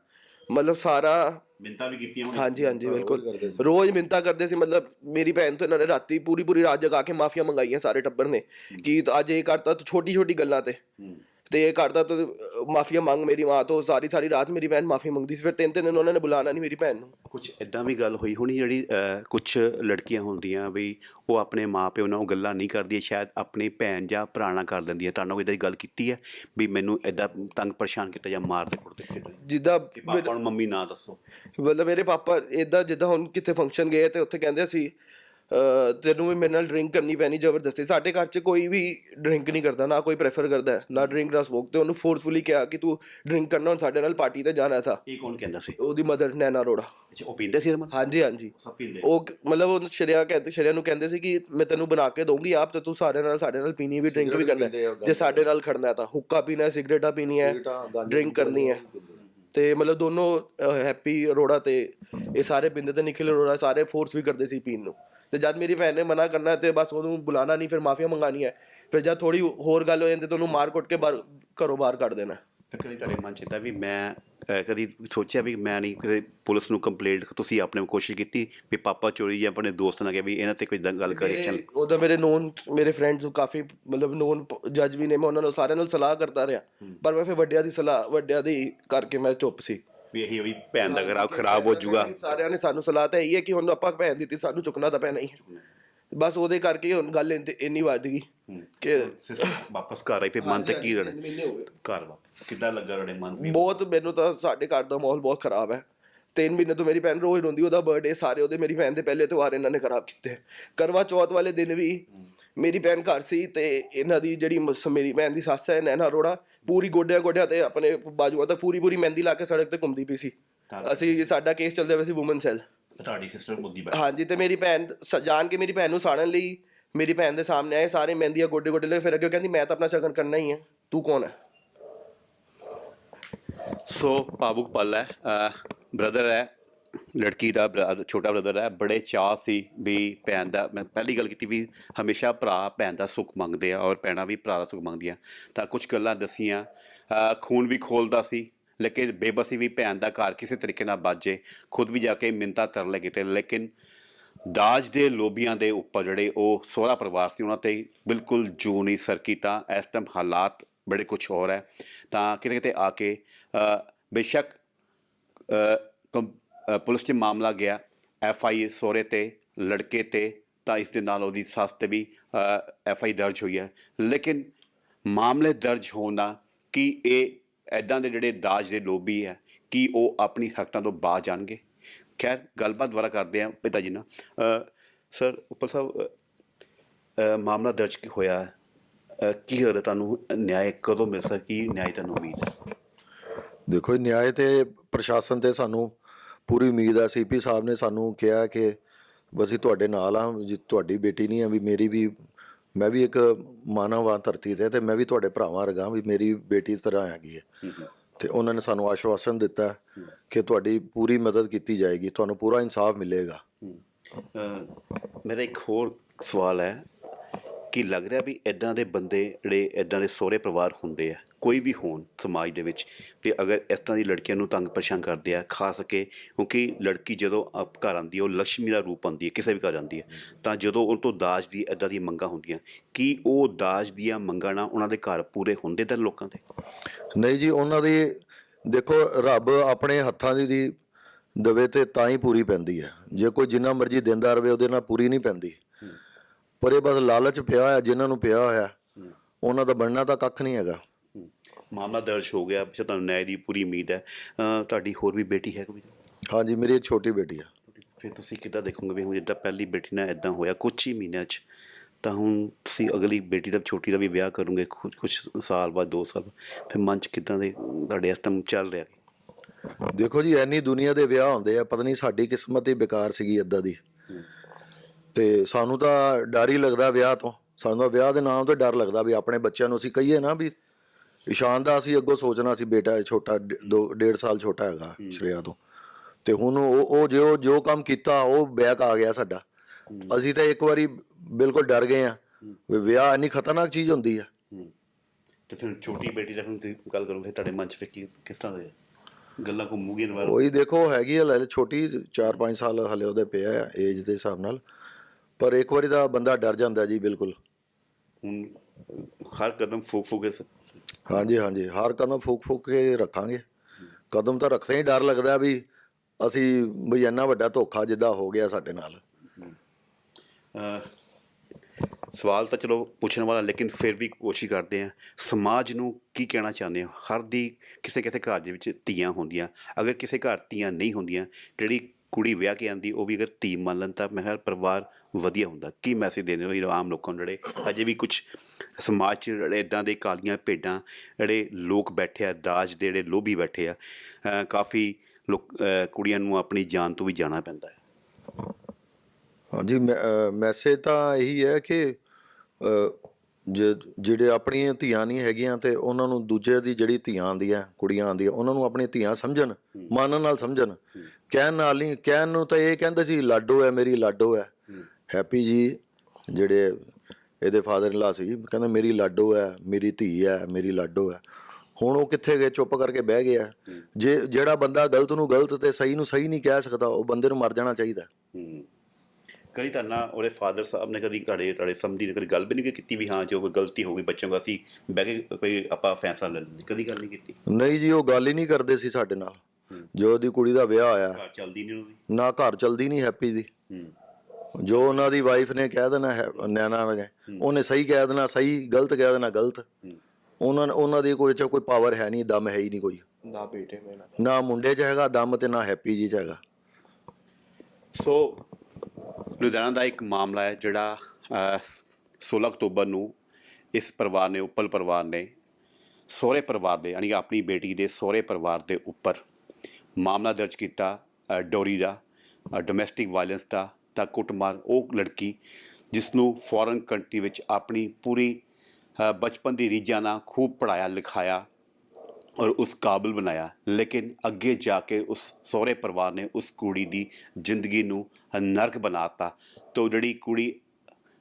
ਮਤਲਬ ਸਾਰਾ ਮਿੰਤਾ ਵੀ ਕੀਤੀਆਂ ਹੋਣੀਆਂ। ਹਾਂਜੀ ਹਾਂਜੀ ਬਿਲਕੁਲ। ਰੋਜ਼ ਮਿੰਤਾ ਕਰਦੇ ਸੀ ਮਤਲਬ ਮੇਰੀ ਭੈਣ ਤੋਂ ਇਹਨਾਂ ਨੇ ਰਾਤੀ ਪੂਰੀ ਪੂਰੀ ਰਾਤ ਜਗਾ ਕੇ ਮਾਫੀਆਂ ਮੰਗਾਈਆਂ ਸਾਰੇ ਟੱਬਰ ਨੇ। ਕਿ ਅੱਜ ਇਹ ਕਰਤਾ ਤੂੰ ਛੋਟੀ ਛੋਟੀ ਗੱਲਾਂ ਤੇ। ਹੂੰ। ਤੇ ਇਹ ਕਰਦਾ ਤੂੰ ਮਾਫੀਆ ਮੰਗ ਮੇਰੀ ਮਾਂ ਤੋਂ ਸਾਰੀ ਸਾਰੀ ਰਾਤ ਮੇਰੀ ਭੈਣ ਮਾਫੀ ਮੰਗਦੀ ਸੀ ਫਿਰ ਤਿੰਨ ਤਿੰਨ ਦਿਨ ਉਹਨਾਂ ਨੇ ਬੁਲਾਣਾ ਨਹੀਂ ਮੇਰੀ ਭੈਣ ਨੂੰ। ਕੁਝ ਇਦਾਂ ਵੀ ਗੱਲ ਹੋਈ ਹੋਣੀ ਜਿਹੜੀ ਕੁਝ ਲੜਕੀਆਂ ਹੁੰਦੀਆਂ ਵੀ ਉਹ ਆਪਣੇ ਮਾਪਿਓ ਨਾਲ ਉਹ ਗੱਲਾਂ ਨਹੀਂ ਕਰਦੀਆਂ ਸ਼ਾਇਦ ਆਪਣੀ ਭੈਣ ਜਾਂ ਭਰਾ ਨਾਲ ਕਰ ਦਿੰਦੀਆਂ ਤੁਹਾਨੂੰ ਕੋਈ ਇਦਾਂ ਦੀ ਗੱਲ ਕੀਤੀ ਹੈ ਵੀ ਮੈਨੂੰ ਇਦਾਂ ਤੰਗ ਪਰੇਸ਼ਾਨ ਕੀਤਾ ਜਾਂ ਮਾਰਦੇ ਕੁੱਟਦੇ ਜਿੱਦਾਂ ਪਾਪਾ ਨੂੰ ਮੰਮੀ ਨਾ ਦੱਸੋ। ਮਤਲਬ ਮੇਰੇ ਪਾਪਾ ਇਦਾਂ ਜਿੱਦਾਂ ਹੁਣ ਕਿਤੇ ਫੰਕਸ਼ਨ ਗਏ ਤੇ ਉੱਥੇ ਕਹਿੰਦੇ ਸੀ ਤੈਨੂੰ ਵੀ ਮੇਰੇ ਨਾਲ ਡਰਿੰਕ ਕਰਨੀ ਪੈਣੀ ਜ਼ਬਰਦਸਤੀ। ਸਾਡੇ ਘਰ 'ਚ ਕੋਈ ਵੀ ਡਰਿੰਕ ਨਹੀਂ ਕਰਦਾ ਨਾ ਕੋਈ ਪ੍ਰੈਫਰ ਕਰਦਾ ਹੈ, ਨਾ ਡਰਿੰਕ ਨਾ ਸਮੋਕ ਤੇ ਉਹਨੂੰ ਫੋਰਸਫੁਲੀ ਕਿਹਾ ਕਿ ਤੂੰ ਡਰਿੰਕ ਕਰਨਾ ਹੁਣ ਸਾਡੇ ਨਾਲ ਪਾਰਟੀ ਤੇ ਜਾਣਾ ਥਾ। ਇਹ ਕੌਣ ਕਹਿੰਦਾ ਸੀ? ਉਹਦੀ ਮਦਰ ਨੈਨਾ ਅਰੋੜਾ। ਅੱਛਾ ਉਹ ਪੀਂਦੇ ਸੀ ਰਮਨ ਹਾਂਜੀ ਹਾਂਜੀ। ਸਭ ਪੀਂਦੇ। ਉਹ ਕ- ਮਤਲਬ ਉਹ ਸ਼ਰਿਆ ਕਹਿੰਦੇ ਸ਼ਰਿਆ ਨੂੰ ਕਹਿੰਦੇ ਸੀ ਕਿ ਮੈਂ ਤੈਨੂੰ ਬਣਾ ਕੇ ਦਊਂਗੀ ਆਪ ਤੇ ਤੂੰ ਸਾਰੇ ਨਾਲ ਸਾਡੇ ਨਾਲ ਪੀਣੀ ਵੀ ਡਰਿੰਕ ਵੀ ਕਰਨਾ। ਹੈ। ਜੇ ਸਾਡੇ ਨਾਲ ਖੜਨਾ ਹੈ ਤਾਂ ਹੁੱਕਾ ਪੀਣਾ ਹੈ ਸਿਗਰਟਾਂ ਪੀਣੀ ਹੈ ਡਰਿੰਕ ਕਰਨੀ ਹੈ। ਤੇ ਮਤਲਬ ਦੋਨੋਂ ਹੈਪੀ ਅਰੋੜਾ ਤੇ ਇਹ ਸਾਰੇ ਬਿੰਦੇ ਤੇ ਨਿਖਿਲ ਅਰੋੜਾ ਸਾਰੇ ਫੋਰਸ ਵੀ ਕਰਦੇ ਸੀ ਪੀਣ ਨੂੰ। ਤੇ ਜਦ ਮੇਰੀ ਭੈਣ ਨੇ ਮਨਾ ਕਰਨਾ ਤੇ ਬਸ ਉਹਨੂੰ ਬੁਲਾਣਾ ਨਹੀਂ ਫਿਰ ਮਾਫੀਆ ਮੰਗਾਣੀ ਹੈ। ਫਿਰ ਜਦ ਥੋੜੀ ਹੋਰ ਗੱਲ ਹੋ ਜਾਂਦੀ ਤਾਂ ਉਹਨੂੰ ਮਾਰ ਕੁੱਟ ਕੇ ਬਾਹਰ ਘਰੋਂ ਬਾਹਰ ਕੱਢ ਦੇਣਾ ਕਦੀ ਤੁਹਾਡੇ ਮਨ ਚ ਵੀ ਮੈਂ ਕਦੀ ਸੋਚਿਆ ਵੀ ਮੈਂ ਨਹੀਂ ਕਦੇ ਪੁਲਿਸ ਨੂੰ ਕੰਪਲੇਂਟ ਤੁਸੀਂ ਆਪਣੇ ਕੋਸ਼ਿਸ਼ ਕੀਤੀ ਵੀ ਪਾਪਾ ਚੋਰੀ ਜਾਂ ਆਪਣੇ ਦੋਸਤ ਨਾਲ ਗਿਆ ਵੀ ਇਹਨਾਂ ਤੇ ਕੋਈ ਗੱਲ ਕਰੇ ਐਕਸ਼ਨ ਉਹਦਾ ਮੇਰੇ ਨੋਨ ਮੇਰੇ ਫਰੈਂਡਸ ਕਾਫੀ ਮਤਲਬ ਨੋਨ ਜੱਜ ਵੀ ਨੇ ਮੈਂ ਉਹਨਾਂ ਨਾਲ ਸਾਰਿਆਂ ਨਾਲ ਸਲਾਹ ਕਰਦਾ ਰਿਹਾ। ਪਰ ਮੈਂ ਫਿਰ ਵੱਡਿਆਂ ਦੀ ਸਲਾਹ ਵੱਡਿਆਂ ਦੀ ਕਰਕੇ ਮੈਂ ਚੁੱਪ ਸੀ। ਵੀ ਇਹੀ ਵੀ ਭੈਣ ਦਾ ਖਰਾਬ ਖਰਾਬ ਹੋ ਜਾਊਗਾ। ਸਾਰਿਆਂ ਨੇ ਸਾਨੂੰ ਸਲਾਹ ਤਾਂ ਇਹੀ ਹੈ ਕਿ ਹੁਣ ਆਪਾਂ ਭੈਣ ਦਿੱਤੀ ਸਾਨੂੰ ਚੁੱਕਣਾ ਤਾਂ ਪੈਣਾ ਹੀ। ਬਸ ਉਹਦੇ ਕਰਕੇ ਹੁਣ ਗੱਲ ਇੰਨੀ- ਇੰਨੀ ਵੱਧ ਗਈ ਕਿ ਵਾਪਸ ਘਰ ਆਈ ਫਿਰ ਮਨ ਤੇ ਕੀ ਰੜੇ? ਘਰ ਵਾਪਸ। ਕਿੱਦਾਂ ਲੱਗਾ ਰੜੇ ਮਨ? ਵੀ ਬਹੁਤ ਮੈਨੂੰ ਤਾਂ ਸਾਡੇ ਘਰ ਦਾ ਮਾਹੌਲ ਬਹੁਤ ਖਰਾਬ ਹੈ। ਤਿੰਨ ਮਹੀਨੇ ਤੋਂ ਮੇਰੀ ਭੈਣ ਰੋਜ਼ ਰੋਂਦੀ ਉਹਦਾ ਬਰਥਡੇ ਸਾਰੇ ਉਹਦੇ ਮੇਰੀ ਭੈਣ ਦੇ ਪਹਿਲੇ ਤਿਉਹਾਰ ਇਹਨਾਂ ਨੇ ਖਰਾਬ ਕੀਤੇ। ਕਰਵਾ ਚੌਥ ਵਾਲੇ ਦਿਨ ਵੀ ਮੇਰੀ ਭੈਣ ਘਰ ਸੀ ਤੇ ਇਹਨਾਂ ਦੀ ਜਿਹੜੀ ਮਸ- ਮੇਰੀ ਭੈਣ ਦੀ ਸੱਸ ਹੈ ਨੈਣਾ ਅਰੋੜਾ ਪੂਰੀ ਗੋਡਿਆਂ ਗੋਡਿਆਂ ਤੇ ਆਪਣੇ ਬਾਜੂਆਂ ਤੱਕ ਪੂਰੀ ਪੂਰੀ ਮਹਿੰਦੀ ਲਾ ਕੇ ਸੜਕ ਤੇ ਘੁੰਮਦੀ ਪਈ ਸੀ। ਅਸੀਂ ਸਾਡਾ ਕੇਸ ਚੱਲਦਾ ਪਿਆ ਸੀ ਔਮਨ ਸੈੱਲ ਤੁਹਾਡੀ ਸਿਸਟਰ ਮੁੱਦੀ ਬੈ ਹਾਂਜੀ ਤੇ ਮੇਰੀ ਭੈਣ ਸ- ਜਾਣ ਕੇ ਮੇਰੀ ਭੈਣ ਨੂੰ ਸਾੜਨ ਲਈ ਮੇਰੀ ਭੈਣ ਦੇ ਸਾਹਮਣੇ ਆਏ ਸਾਰੇ ਮਹਿੰਦੀਆਂ ਗੋਡੇ ਗੋਡੇ ਲੈ ਫਿਰ ਅੱਗੇ ਉਹ ਕਹਿੰਦੀ ਮੈਂ ਤਾਂ ਆਪਣਾ ਸ਼ਗਨ ਕਰਨਾ ਹੀ ਹੈ ਤੂੰ ਕੌਣ ਹੈ? ਸੋ ਭਾਵੁਕ ਪਲ ਹੈ ਬ੍ਰਦਰ ਹੈ ਲੜਕੀ ਦਾ brother- ਛੋਟਾ ਬ੍ਰਦਰ ਹੈ ਬੜੇ ਚਾਅ ਸੀ ਵੀ ਭੈਣ ਦਾ ਮੈਂ ਪਹਿਲੀ ਗੱਲ ਕੀਤੀ ਵੀ ਹਮੇਸ਼ਾ ਭਰਾ ਭੈਣ ਦਾ ਸੁੱਖ ਮੰਗਦੇ ਆ ਔਰ ਭੈਣਾਂ ਵੀ ਭਰਾ ਦਾ ਸੁੱਖ ਮੰਗਦੀਆਂ। ਤਾਂ ਕੁਝ ਗੱਲਾਂ ਦਸੀਆਂ ਖੂਨ ਵੀ ਖੋਲਦਾ ਸੀ ਲੇਕਿਨ ਬੇਬਸੀ ਵੀ ਭੈਣ ਦਾ ਘਰ ਕਿਸੇ ਤਰੀਕੇ ਨਾਲ ਬਾਜੇ ਖੁਦ ਵੀ ਜਾ ਕੇ ਮਿੰਤਾ ਲੱਗੇ ਤੇ ਲੇਕਿਨ ਦਾਜ ਦੇ ਲੋਬੀਆਂ ਦੇ ਉੱਪਰ ਜਿਹੜੇ ਉਹ ਸਹੁਰਾ ਪਰਿਵਾਰ ਸੀ ਉਹਨਾਂ ਤੇ ਬਿਲਕੁਲ ਜੂ ਨਹੀਂ ਸਰਕੀ ਤਾਂ ਇਸ ਟਾਈਮ ਹਾਲਾਤ ਬੜੇ ਕੁਝ ਹੋਰ ਹੈ। ਤਾਂ ਕਿਤੇ ਕਿਤੇ ਆ ਕੇ ਬੇਸ਼ੱਕ ਅ, ਪੁਲਿਸ 'ਚ ਮਾਮਲਾ ਗਿਆ। ਐਫ ਆਈ ਸਹੁਰੇ ਤੇ ਲੜਕੇ ਤੇ ਤਾਂ ਇਸ ਦੇ ਨਾਲ ਉਹਦੀ ਸੱਸ ਤੇ ਵੀ ਐਫ ਆਈ ਦਰਜ ਹੋਈ ਹੈ। ਲੇਕਿਨ ਮਾਮਲੇ ਦਰਜ ਹੋਣਾ ਕਿ ਇਹ ਐਦਾਂ ਦੇ ਜਿਹੜੇ ਦਾਜ ਦੇ ਲੋਬੀ ਹੈ ਕਿ ਉਹ ਆਪਣੀ ਹਰਕਤਾਂ ਤੋਂ ਬਾਜ ਜਾਣਗੇ? ਖੈਰ ਗੱਲਬਾਤ ਦੁਆਰਾ ਕਰਦੇ ਆ ਪਿਤਾ ਜੀ ਨਾਲ। ਸਰ ਉੱਪਰ ਸਾਹਿਬ ਮਾਮਲਾ ਦਰਜ ਕੀ ਹੋਇਆ? ਕੀ ਹੋ ਤੁਹਾਨੂੰ? ਨਿਆਂ ਕਦੋਂ ਮਿਲ ਸਕਦਾ ਕੀ ਨਿਆਂ ਤੁਹਾਨੂੰ ਉਮੀਦ ਹੈ? ਦੇਖੋ ਜੀ, ਨਿਆਂ ਤੇ ਪ੍ਰਸ਼ਾਸਨ ਤੇ ਸਾਨੂੰ ਪੂਰੀ ਉਮੀਦ ਹੈ ਸੀਪੀ ਸਾਹਿਬ ਨੇ ਸਾਨੂੰ ਕਿਹਾ ਕਿ ਬਸ ਅਸੀਂ ਤੁਹਾਡੇ ਨਾਲ ਆ ਜੀ ਤੁਹਾਡੀ ਬੇਟੀ ਨਹੀਂ ਆ ਵੀ ਮੇਰੀ ਵੀ ਮੈਂ ਵੀ ਇੱਕ ਮਾਨਵ ਆ ਧਰਤੀ ਤੇ ਤੇ ਮੈਂ ਵੀ ਤੁਹਾਡੇ ਭਰਾਵਾਂ ਵਰਗਾ ਵੀ ਮੇਰੀ ਬੇਟੀ ਤਰ੍ਹਾਂ ਹੈਗੀ ਹੈ ਤੇ ਉਹਨਾਂ ਨੇ ਸਾਨੂੰ ਆਸ਼ਵਾਸਨ ਦਿੱਤਾ ਕਿ ਤੁਹਾਡੀ ਪੂਰੀ ਮਦਦ ਕੀਤੀ ਜਾਏਗੀ ਤੁਹਾਨੂੰ ਪੂਰਾ ਇਨਸਾਫ ਮਿਲੇਗਾ। ਮੇਰਾ ਇੱਕ ਹੋਰ ਸਵਾਲ ਹੈ ਕਿ ਲੱਗ ਰਿਹਾ ਵੀ ਇਦਾਂ ਦੇ ਬੰਦੇ ਜਿਹੜੇ ਇਦਾਂ ਦੇ ਸਹੁਰੇ ਪਰਿਵਾਰ ਹੁੰਦੇ ਆ, ਕੋਈ ਵੀ ਹੋਣ ਸਮਾਜ ਦੇ ਵਿੱਚ, ਵੀ ਅਗਰ ਇਸ ਤਰ੍ਹਾਂ ਦੀ ਲੜਕੀਆਂ ਨੂੰ ਤੰਗ ਪਰੇਸ਼ਾਨ ਕਰਦੇ ਆ, ਖਾਸ ਕੇ ਕਿਉਂਕਿ ਲੜਕੀ ਜਦੋਂ ਆਪ ਘਰ ਆਉਂਦੀ ਹੈ ਉਹ ਲక్ష్ਮੀ ਦਾ ਰੂਪ ਆਉਂਦੀ ਹੈ ਕਿਸੇ ਵੀ ਘਰ ਆਉਂਦੀ ਹੈ ਤਾਂ ਜਦੋਂ ਉਹ ਤੋਂ ਦਾਜ ਦੀ ਇਦਾਂ ਦੀਆਂ ਮੰਗਾਂ ਹੁੰਦੀਆਂ, ਕੀ ਉਹ ਦਾਜ ਦੀਆਂ ਮੰਗਾਂ ਨਾਲ ਉਹਨਾਂ ਦੇ ਘਰ ਪੂਰੇ ਹੁੰਦੇ ਤਾਂ ਲੋਕਾਂ ਦੇ? ਨਹੀਂ ਜੀ, ਉਹਨਾਂ ਦੀ ਦੇਖੋ, ਰੱਬ ਆਪਣੇ ਹੱਥਾਂ ਦੀ ਦੀ ਦਵੇ ਤੇ ਤਾਂ ਹੀ ਪੂਰੀ ਪੈਂਦੀ ਹੈ ਜੇ ਕੋਈ ਜਿੰਨਾ ਮਰਜ਼ੀ ਦਿੰਦਾ ਰਵੇ, ਉਹਦੇ ਨਾਲ ਪੂਰੀ ਨਹੀਂ ਪੈਂਦੀ। ਪਰ ਇਹ ਬਸ ਲਾਲਚ ਪਿਆ ਹੋਇਆ ਜਿਨ੍ਹਾਂ ਨੂੰ ਪਿਆ ਹੋਇਆ। ਉਹਨਾਂ ਦਾ ਬਣਨਾ ਤਾਂ ਕੱਖ ਨਹੀਂ ਹੈਗਾ। ਮਾਮਲਾ ਦਰਜ ਹੋ ਗਿਆ ਪਿੱਛੇ ਤੁਹਾਨੂੰ ਨਿਆਂ ਦੀ ਪੂਰੀ ਉਮੀਦ ਹੈ। ਤੁਹਾਡੀ ਹੋਰ ਵੀ ਬੇਟੀ ਹੈ ਕੋਈ? ਹਾਂਜੀ ਮੇਰੀ ਇੱਕ ਛੋਟੀ ਬੇਟੀ ਆ। ਫਿਰ ਤੁਸੀਂ ਕਿੱਦਾਂ ਦੇਖੋਗੇ? ਵੀ ਹੁਣ ਜਿੱਦਾਂ ਪਹਿਲੀ ਬੇਟੀ ਨਾਲ ਇਦਾਂ ਹੋਇਆ ਕੁਝ ਹੀ ਮਹੀਨਿਆਂ 'ਚ ਤਾਂ ਹੁਣ ਤੁਸੀਂ ਅਗਲੀ ਬੇਟੀ ਦਾ ਛੋਟੀ ਦਾ ਵੀ ਵਿਆਹ ਕਰੋਗੇ ਕੁਝ ਸਾਲ ਬਾਅਦ 2 ਸਾਲ ਫਿਰ ਮਨ 'ਚ ਕਿੱਦਾਂ ਦੇ ਤੁਹਾਡੇ ਇਸ ਟਾਈਮ ਚੱਲ ਰਿਹਾ? ਦੇਖੋ ਜੀ ਐਨੀ ਦੁਨੀਆ ਦੇ ਵਿਆਹ ਹੁੰਦੇ ਆ ਪਤਾ ਨਹੀਂ ਸਾਡੀ ਕਿਸਮਤ ਹੀ ਬੇਕਾਰ ਸੀਗੀ ਏਦਾਂ ਦੀ। ਤੇ ਸਾਨੂੰ ਤਾਂ ਡਰ ਹੀ ਲੱਗਦਾ ਵਿਆਹ ਤੋਂ। ਸਾਨੂੰ ਤਾਂ ਵਿਆਹ ਦੇ ਨਾਮ ਤੋਂ ਡਰ ਲੱਗਦਾ ਵੀ ਆਪਣੇ ਬੱਚਿਆਂ ਨੂੰ ਅਸੀਂ ਕਹੀਏ ਨਾ ਵੀ ਇਸ਼ਾਨ ਦਾ ਅਸੀਂ ਅੱਗੋਂ ਸੋਚਣਾ ਸੀ ਬੇਟਾ ਇਹ ਛੋਟਾ ਡ- ਦੋ ਡੇਢ ਸਾਲ ਛੋਟਾ ਹੈਗਾ ਸ਼੍ਰੇਆ ਤੋਂ। ਤੇ ਹੁਣ ਉਹ ਉਹ ਜੋ ਜੋ ਕੰਮ ਕੀਤਾ ਉਹ ਬੈਕ ਆ ਗਿਆ ਸਾਡਾ। ਅਸੀਂ ਤਾਂ ਇੱਕ ਵਾਰੀ ਬਿਲਕੁਲ ਡਰ ਗਏ ਆ ਵੀ ਵਿਆਹ ਇੰਨੀ ਖਤਰਨਾਕ ਚੀਜ਼ ਹੁੰਦੀ ਆ। ਤੇ ਫਿਰ ਛੋਟੀ ਬੇਟੀ ਦਾ ਹੁਣ ਤੁਸੀਂ ਗੱਲ ਕਰੋਗੇ ਫਿਰ ਤੁਹਾਡੇ ਮਨ 'ਚ ਫਿਰ ਕੀ ਕਿਸ ਤਰ੍ਹਾਂ ਦੇ ਗੱਲਾਂ ਘੁੰਮੂਗੀਆਂ ਦੁਬਾਰਾ? ਉਹੀ ਦੇਖੋ ਹੈਗੀ ਆ ਹਲੇ ਛੋਟੀ 4-5 ਸਾਲ ਹਲੇ ਉਹਦੇ ਪਿਆ ਏਜ ਦੇ ਹਿਸਾਬ ਨਾਲ। ਪਰ ਇੱਕ ਵਾਰੀ ਤਾਂ ਬੰਦਾ ਡਰ ਜਾਂਦਾ ਜੀ ਬਿਲਕੁਲ। ਹੁਣ ਹਰ ਕਦਮ ਫੂਕ ਫੂਕ ਕੇ ਸ- ਹਾਂਜੀ ਹਾਂਜੀ। ਹਰ ਕਦਮ ਫੂਕ ਫੂਕ ਕੇ ਰੱਖਾਂਗੇ। ਕਦਮ ਤਾਂ ਰੱਖਦੇ ਹੀ ਡਰ ਲੱਗਦਾ ਵੀ ਅਸੀਂ ਵੀ ਇੰਨਾ ਵੱਡਾ ਧੋਖਾ ਜਿੱਦਾਂ ਹੋ ਗਿਆ ਸਾਡੇ ਨਾਲ। ਅਹ ਸਵਾਲ ਤਾਂ ਚਲੋ ਪੁੱਛਣ ਵਾਲਾ ਲੇਕਿਨ ਫਿਰ ਵੀ ਕੋਸ਼ਿਸ਼ ਕਰਦੇ ਆ ਸਮਾਜ ਨੂੰ ਕੀ ਕਹਿਣਾ ਚਾਹੁੰਦੇ ਹੋ? ਹਰ ਦੀ ਕਿਸੇ ਕਿਸੇ ਘਰ ਦੇ ਵਿੱਚ ਧੀਆਂ ਹੁੰਦੀਆਂ। ਅਗਰ ਕਿਸੇ ਘਰ ਧੀਆਂ ਨਹੀਂ ਹੁੰਦੀਆਂ ਜਿਹੜੀ ਕੁੜੀ ਵਿਆਹ ਕੇ ਆਂਦੀ, ਉਹ ਵੀ ਅਗਰ ਧੀ ਮੰਨ ਲੈਣ ਤਾਂ ਮੈਂ ਕਿਹਾ ਪਰਿਵਾਰ ਵਧੀਆ ਹੁੰਦਾ। ਕੀ ਮੈਸੇਜ ਦੇਦੇ ਹੋ ਜਿਹੜੇ ਆਮ ਲੋਕਾਂ ਨੂੰ ਜਿਹੜੇ ਅਜੇ ਵੀ ਕੁਝ ਸਮਾਜ 'ਚ ਜਿਹੜੇ ਇਦਾਂ ਦੇ ਕਾਲੀਆਂ ਭੇਡਾਂ, ਜਿਹੜੇ ਲੋਕ ਬੈਠੇ ਆ, ਦਾਜ ਦੇ ਜਿਹੜੇ ਲੋਭੀ ਬੈਠੇ ਆ ਕਾਫੀ ਲੋਕ ਕੁੜੀਆਂ ਨੂੰ ਆਪਣੀ ਜਾਨ ਤੋਂ ਵੀ ਜਾਣਾ ਪੈਂਦਾ ਹੈ। ਹਾਂਜੀ ਮੈਸੇਜ ਤਾਂ ਇਹੀ ਹੈ ਕਿ ਜਿਹੜੇ ਆਪਣੀਆਂ ਧੀਆਂ ਨਹੀਂ ਹੈਗੀਆਂ ਤੇ ਉਹਨਾਂ ਨੂੰ ਦੂਜੇ ਦੀ ਜਿਹੜੀ ਧੀਆਂ ਆਉਂਦੀਆਂ ਕੁੜੀਆਂ ਆਉਂਦੀਆਂ ਉਹਨਾਂ ਨੂੰ ਆਪਣੀਆਂ ਧੀਆਂ ਸਮਝਣ ਮਾਨਣ ਨਾਲ ਸਮਝਣ। ਕਹਿਣ ਨਾਲ ਨਹੀਂ ਕਹਿਣ ਨੂੰ ਤਾਂ ਇਹ ਕਹਿੰਦੇ ਸੀ ਲਾਡੋ ਹੈ ਮੇਰੀ ਲਾਡੋ ਹੈ। ਹੈਪੀ ਜੀ ਜਿਹੜੇ ਇਹਦੇ ਫਾਦਰ ਇਨ ਲਾ ਸੀ ਕਹਿੰਦੇ ਮੇਰੀ ਲਾਡੋ ਹੈ ਮੇਰੀ ਧੀ ਹੈ ਮੇਰੀ ਲਾਡੋ ਹੈ ਹੁਣ ਉਹ ਕਿੱਥੇ ਗਏ ਚੁੱਪ ਕਰਕੇ ਬਹਿ ਗਿਆ। ਜੇ ਜਿਹੜਾ ਬੰਦਾ ਗਲਤ ਨੂੰ ਗਲਤ ਤੇ ਸਹੀ ਨੂੰ ਸਹੀ ਨਹੀਂ ਕਹਿ ਸਕਦਾ ਉਹ ਬੰਦੇ ਨੂੰ ਮਰ ਜਾਣਾ ਚਾਹੀਦਾ। ਕਦੀ ਤੁਹਾਡਾ ਉਹਦੇ ਫਾਦਰ ਸਾਹਿਬ ਨੇ ਕਦੀ ਤੁਹਾਡੇ ਤੁਹਾਡੇ ਸਮਝੀ ਨੇ ਕਦੀ ਗੱਲ ਵੀ ਨਹੀਂ ਕੀਤੀ ਵੀ ਹਾਂ ਜੋ ਕੋਈ ਗਲਤੀ ਹੋ ਗਈ ਬੱਚਿਆਂ ਦਾ ਅਸੀਂ ਬਹਿ ਕੇ ਕੋਈ ਆਪਾਂ ਫੈਸਲਾ ਲੈ ਲੈਂਦੇ ਕਦੀ ਗੱਲ ਨਹੀਂ ਕੀਤੀ? ਨਹੀਂ ਜੀ ਉਹ ਗੱਲ ਹੀ ਨਹੀਂ ਕਰਦੇ ਸੀ ਸਾਡੇ ਨਾਲ। ਜੋ ਉਹਦੀ ਕੁੜੀ ਦਾ ਵਿਆਹ ਹੋਇਆ ਘਰ ਚੱਲਦੀ ਨਹੀਂ ਉਹਦੀ? ਨਾ ਘਰ ਚਲਦੀ ਨਹੀਂ ਹੈਪੀ ਦੀ। ਹੂੰ। ਜੋ ਉਹਨਾਂ ਦੀ ਵਾਈਫ ਨੇ ਕਹਿ ਦੇਣਾ ਹੈ ਨੈਣਾ ਨੇ ਉਹਨੇ ਸਹੀ ਕਹਿ ਦੇਣਾ ਸਹੀ ਗਲਤ ਕਹਿ ਦੇਣਾ ਗਲਤ। ਉਹਨਾਂ ਉਹਨਾਂ ਦੀ ਕੋਈ ਚ ਕੋਈ ਪਾਵਰ ਹੈ ਨਹੀਂ ਦਮ ਹੈ ਹੀ ਨਹੀਂ ਕੋਈ। ਨਾ ਬੇਟੇ ਮੇਰਾ ਨਾ ਮੁੰਡੇ 'ਚ ਹੈਗਾ ਦਮ ਤੇ ਨਾ ਹੈਪੀ ਜੀ 'ਚ ਹੈਗਾ। ਸੋ ਲੁਧਿਆਣਾ ਦਾ ਇੱਕ ਮਾਮਲਾ ਹੈ ਜਿਹੜਾ ਅਹ, 16 ਅਕਤੂਬਰ ਨੂੰ ਇਸ ਪਰਿਵਾਰ ਨੇ ਉੱਪਲ ਪਰਿਵਾਰ ਨੇ ਸਹੁਰੇ ਪਰਿਵਾਰ ਦੇ ਯਾਨੀ ਕਿ ਆਪਣੀ ਬੇਟੀ ਦੇ ਸਹੁਰੇ ਪਰਿਵਾਰ ਦੇ ਉੱਪਰ ਮਾਮਲਾ ਦਰਜ ਕੀਤਾ ਡੋਰੀ ਦਾ ਡੋਮੈਸਟਿਕ ਵਾਇਲੈਂਸ ਦਾ ਤਾਂ ਕੁੱਟਮਾਰ ਉਹ ਲੜਕੀ ਜਿਸ ਨੂੰ ਫੋਰਨ ਕੰਟਰੀ ਵਿੱਚ ਆਪਣੀ ਪੂਰੀ ਬਚਪਨ ਦੀ ਰੀਝਾਂ ਨਾਲ ਖੂਬ ਪੜਾਇਆ ਲਿਖਾਇਆ ਔਰ ਉਸ ਕਾਬਲ ਬਣਾਇਆ। ਲੇਕਿਨ ਅੱਗੇ ਜਾ ਕੇ ਉਸ ਸਹੁਰੇ ਪਰਿਵਾਰ ਨੇ ਉਸ ਕੁੜੀ ਦੀ ਜ਼ਿੰਦਗੀ ਨੂੰ ਨਰਕ ਬਣਾਤਾ ਤੋ ਜਿਹੜੀ ਕੁੜੀ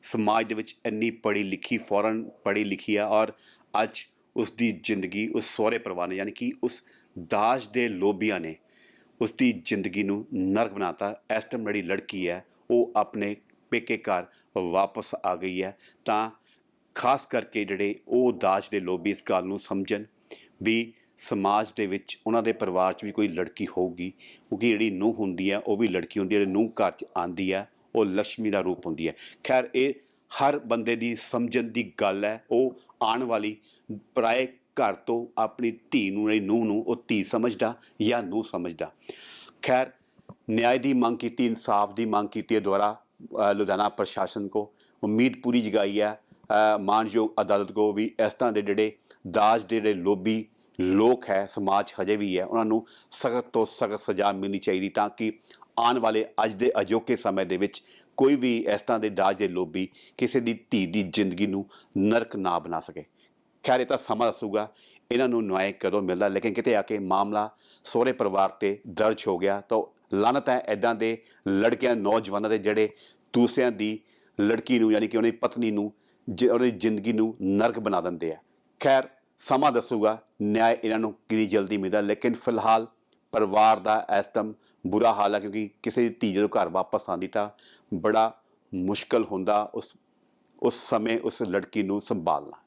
ਸਮਾਜ ਦੇ ਵਿੱਚ ਇੰਨੀ ਪੜ੍ਹੀ ਲਿਖੀ, ਫੌਰਨ ਪੜ੍ਹੀ ਲਿਖੀ ਆ ਔਰ ਅੱਜ ਉਸ ਦੀ ਜ਼ਿੰਦਗੀ ਉਸ ਸਹੁਰੇ ਪਰਿਵਾਰ ਨੇ, ਯਾਨੀ ਕਿ ਉਸ ਦਾਜ ਦੇ ਲੋਭੀਆਂ ਨੇ, ਉਸ ਦੀ ਜ਼ਿੰਦਗੀ ਨੂੰ ਨਰਕ ਬਣਾਤਾ ਇਸ ਟਾਈਮ ਜਿਹੜੀ ਲੜਕੀ ਹੈ, ਉਹ ਆਪਣੇ ਪੇਕੇ ਘਰ ਵਾਪਸ ਆ ਗਈ ਹੈ। ਤਾਂ ਖਾਸ ਕਰਕੇ ਜਿਹੜੇ ਉਹ ਦਾਜ ਦੇ ਲੋਭੀ ਇਸ ਗੱਲ ਨੂੰ ਸਮਝਣ ਵੀ ਸਮਾਜ ਦੇ ਵਿੱਚ ਉਹਨਾਂ ਦੇ ਪਰਿਵਾਰ 'ਚ ਵੀ ਕੋਈ ਲੜਕੀ ਹੋਊਗੀ ਕਿਉਂਕਿ ਜਿਹੜੀ ਨੂੰਹ ਹੁੰਦੀ ਹੈ ਉਹ ਵੀ ਲੜਕੀ ਹੁੰਦੀ ਹੈ ਜਿਹੜੀ ਨੂੰਹ ਘਰ 'ਚ ਆਂਦੀ ਹੈ ਉਹ ਲక్ష్ਮੀ ਦਾ ਰੂਪ ਹੁੰਦੀ ਹੈ ਖੈਰ ਇਹ ਹਰ ਬੰਦੇ ਦੀ ਸਮਝਣ ਦੀ ਗੱਲ ਹੈ ਉਹ ਆਉਣ ਵਾਲੀ ਪਰਾਏ ਘਰ ਤੋਂ ਆਪਣੀ ਧੀ ਨੂੰ ਜਿਹੜੀ ਨੂੰਹ ਨੂੰ ਉਹ ਧੀ ਸਮਝਦਾ ਜਾਂ ਨੂੰਹ ਸਮਝਦਾ। ਖੈਰ ਨਿਆਂ ਦੀ ਮੰਗ ਕੀਤੀ ਇਨਸਾਫ ਦੀ ਮੰਗ ਕੀਤੀ ਹੈ ਦੁਆਰਾ ਲੁਧਿਆਣਾ ਪ੍ਰਸ਼ਾਸਨ ਕੋ ਉਮੀਦ ਪੂਰੀ ਜਗਾਈ ਹੈ ਅ, ਮਾਨਯੋਗ ਅਦਾਲਤ ਕੋ ਵੀ ਇਸ ਤਰ੍ਹਾਂ ਦੇ ਜਿਹੜੇ ਦਾਜ ਦੇ ਜਿਹੜੇ ਲੋਭੀ ਲੋਕ ਹੈ, ਸਮਾਜ ਹਜੇ ਵੀ ਹੈ, ਉਹਨਾਂ ਨੂੰ ਸਖਤ ਤੋਂ ਸਖਤ ਸਜ਼ਾ ਮਿਲਣੀ ਚਾਹੀਦੀ ਤਾਂ ਕਿ ਆਉਣ ਵਾਲੇ ਅੱਜ ਦੇ ਅਜੋਕੇ ਸਮੇਂ ਦੇ ਵਿੱਚ ਕੋਈ ਵੀ ਇਸ ਤਰ੍ਹਾਂ ਦੇ ਦਾਜ ਦੇ ਲੋਭੀ ਕਿਸੇ ਦੀ ਧੀ ਦੀ ਜ਼ਿੰਦਗੀ ਨੂੰ ਨਰਕ ਨਾ ਬਣਾ ਸਕੇ। ਖੈਰ, ਇਹ ਤਾਂ ਸਮਾਂ ਦੱਸੂਗਾ, ਇਹਨਾਂ ਨੂੰ ਨਿਆਂ ਕਦੋਂ ਮਿਲਦਾ, ਲੇਕਿਨ ਕਿਤੇ ਆ ਕੇ ਮਾਮਲਾ ਸਹੁਰੇ ਪਰਿਵਾਰ ਤੇ ਦਰਜ ਹੋ ਗਿਆ ਤਾਂ ਲਾਨਤ ਹੈ ਐਦਾਂ ਦੇ ਲੜਕਿਆਂ, ਨੌਜਵਾਨਾਂ ਦੇ ਜਿਹੜੇ ਦੂਸਰਿਆਂ ਦੀ ਲੜਕੀ ਨੂੰ, ਯਾਨੀ ਕਿ ਉਹਦੀ ਪਤਨੀ ਨੂੰ, ਜ- ਉਹਦੀ ਜ਼ਿੰਦਗੀ ਨੂੰ ਨਰਕ ਬਣਾ ਦਿੰਦੇ ਆ। ਖੈਰ ਸਮਾਂ ਦੱਸੂਗਾ, ਨਿਆਂ ਇਹਨਾਂ ਨੂੰ ਕਿੰਨੀ ਜਲਦੀ ਮਿਲਦਾ, ਲੇਕਿਨ ਫਿਲਹਾਲ ਪਰਿਵਾਰ ਦਾ ਇਸ ਟਾਈਮ ਬੁਰਾ ਹਾਲ ਹੈ ਕਿਉਂਕਿ ਕਿਸੇ ਦੀ ਧੀ ਜਦੋਂ ਘਰ ਵਾਪਸ ਆਉਂਦੀ ਤਾਂ ਬੜਾ ਮੁਸ਼ਕਲ ਹੁੰਦਾ ਉਸ ਉਸ ਸਮੇਂ ਉਸ ਲੜਕੀ ਨੂੰ ਸੰਭਾਲਣਾ।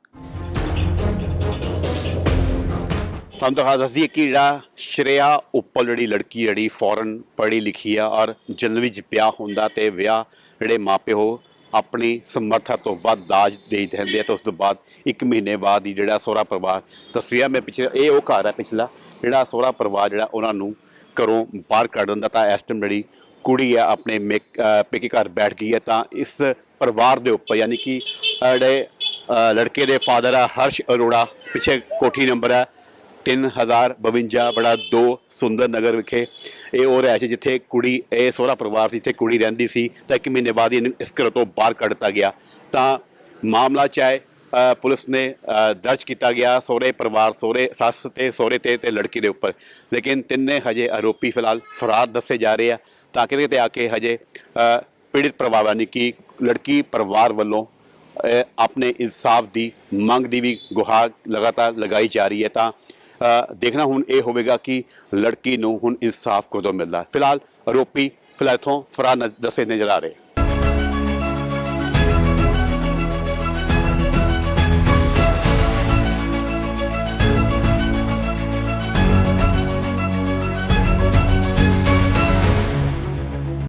ਤੁਹਾਨੂੰ ਤਾਂ ਦੱਸਦੀ ਕਿ ਜਿਹੜਾ ਸ਼੍ਰੇਆ ਉੱਪਰ ਜਿਹੜੀ ਲੜਕੀ ਜਿਹੜੀ ਫੋਰਨ ਪੜ੍ਹੀ ਲਿਖੀ ਆ ਔਰ ਜਨਮ ਵਿੱਚ ਵਿਆਹ ਹੁੰਦਾ ਤੇ ਵਿਆਹ ਜਿਹੜੇ ਮਾਪਿਓ ਆਪਣੀ ਸਮਰੱਥਾ ਤੋਂ ਵੱਧ ਦਾਜ ਦੇ ਦਿੰਦੇ ਆ ਤੇ ਉਸ ਤੋਂ ਬਾਅਦ ਇੱਕ ਮਹੀਨੇ ਬਾਅਦ ਹੀ ਜਿਹੜਾ ਸਹੁਰਾ ਪਰਿਵਾਰ, ਦੱਸਿਆ ਮੈਂ ਪਿਛਲੇ, ਇਹ ਉਹ ਘਰ ਹੈ ਪਿਛਲਾ, ਜਿਹੜਾ ਸਹੁਰਾ ਪਰਿਵਾਰ ਜਿਹੜਾ ਉਹਨਾਂ ਨੂੰ ਘਰੋਂ ਬਾਹਰ ਕੱਢ ਦਿੰਦਾ ਤਾਂ ਇਸ ਟਾਈਮ ਜਿਹੜੀ ਕੁੜੀ ਆ ਆਪਣੇ ਮੇਕ- ਪੇਕੇ ਘਰ ਬੈਠ ਗਈ ਹੈ ਤਾਂ ਇਸ ਪਰਿਵਾਰ ਦੇ ਉੱਪਰ ਯਾਨੀ ਕਿ ਜਿਹੜੇ ਲੜਕੇ ਦੇ ਫਾਦਰ ਆ ਹਰਸ਼ ਅਰੋੜਾ, ਪਿੱਛੇ ਕੋਠੀ ਨੰਬਰ ਹੈ 3052 ਬੜਾ 2 ਸੁੰਦਰ ਨਗਰ ਵਿਖੇ ਇਹ ਉਹ ਰਹਿਸ਼ ਜਿੱਥੇ ਕੁੜੀ ਇਹ ਸਹੁਰਾ ਪਰਿਵਾਰ ਸੀ ਜਿੱਥੇ ਕੁੜੀ ਰਹਿੰਦੀ ਸੀ ਤਾਂ ਇੱਕ ਮਹੀਨੇ ਬਾਅਦ ਇਹਨੂੰ ਇਸ ਘਰ ਤੋਂ ਬਾਹਰ ਕੱਢ ਦਿੱਤਾ ਗਿਆ। ਤਾਂ ਮਾਮਲਾ ਚਾਹੇ ਪੁਲਿਸ ਨੇ ਦਰਜ ਕੀਤਾ ਗਿਆ ਸਹੁਰੇ ਪਰਿਵਾਰ ਸਹੁਰੇ ਸੱਸ ਤੇ ਸਹੁਰੇ ਤੇ ਤੇ ਲੜਕੀ ਦੇ ਉੱਪਰ। ਲੇਕਿਨ ਤਿੰਨੇ ਹਜੇ ਆਰੋਪੀ ਫਿਲਹਾਲ ਫਰਾਰ ਦੱਸੇ ਜਾ ਰਹੇ ਆ ਤਾਂ ਕਿਤੇ ਤੇ ਆ ਕੇ ਹਜੇ ਅ, ਪੀੜਿਤ ਪਰਿਵਾਰ ਯਾਨੀ ਕਿ ਲੜਕੀ ਪਰਿਵਾਰ ਵੱਲੋਂ ਆਪਣੇ ਇਨਸਾਫ ਦੀ ਮੰਗ ਦੀ ਵੀ ਗੁਹਾਰ ਲਗਾਤਾਰ ਲਗਾਈ ਜਾ ਰਹੀ ਹੈ। ਤਾਂ ਦੇਖਣਾ ਹੁਣ ਇਹ ਹੋਵੇਗਾ ਕਿ ਲੜਕੀ ਨੂੰ ਹੁਣ ਇਨਸਾਫ ਕਦੋਂ ਮਿਲਦਾ। ਫਿਲਹਾਲ ਆਰੋਪੀ ਫਿਲਹਾਲ ਇੱਥੋਂ ਫਰਾਰ ਦੱਸੇ ਨਜ਼ਰ ਆ ਰਹੇ।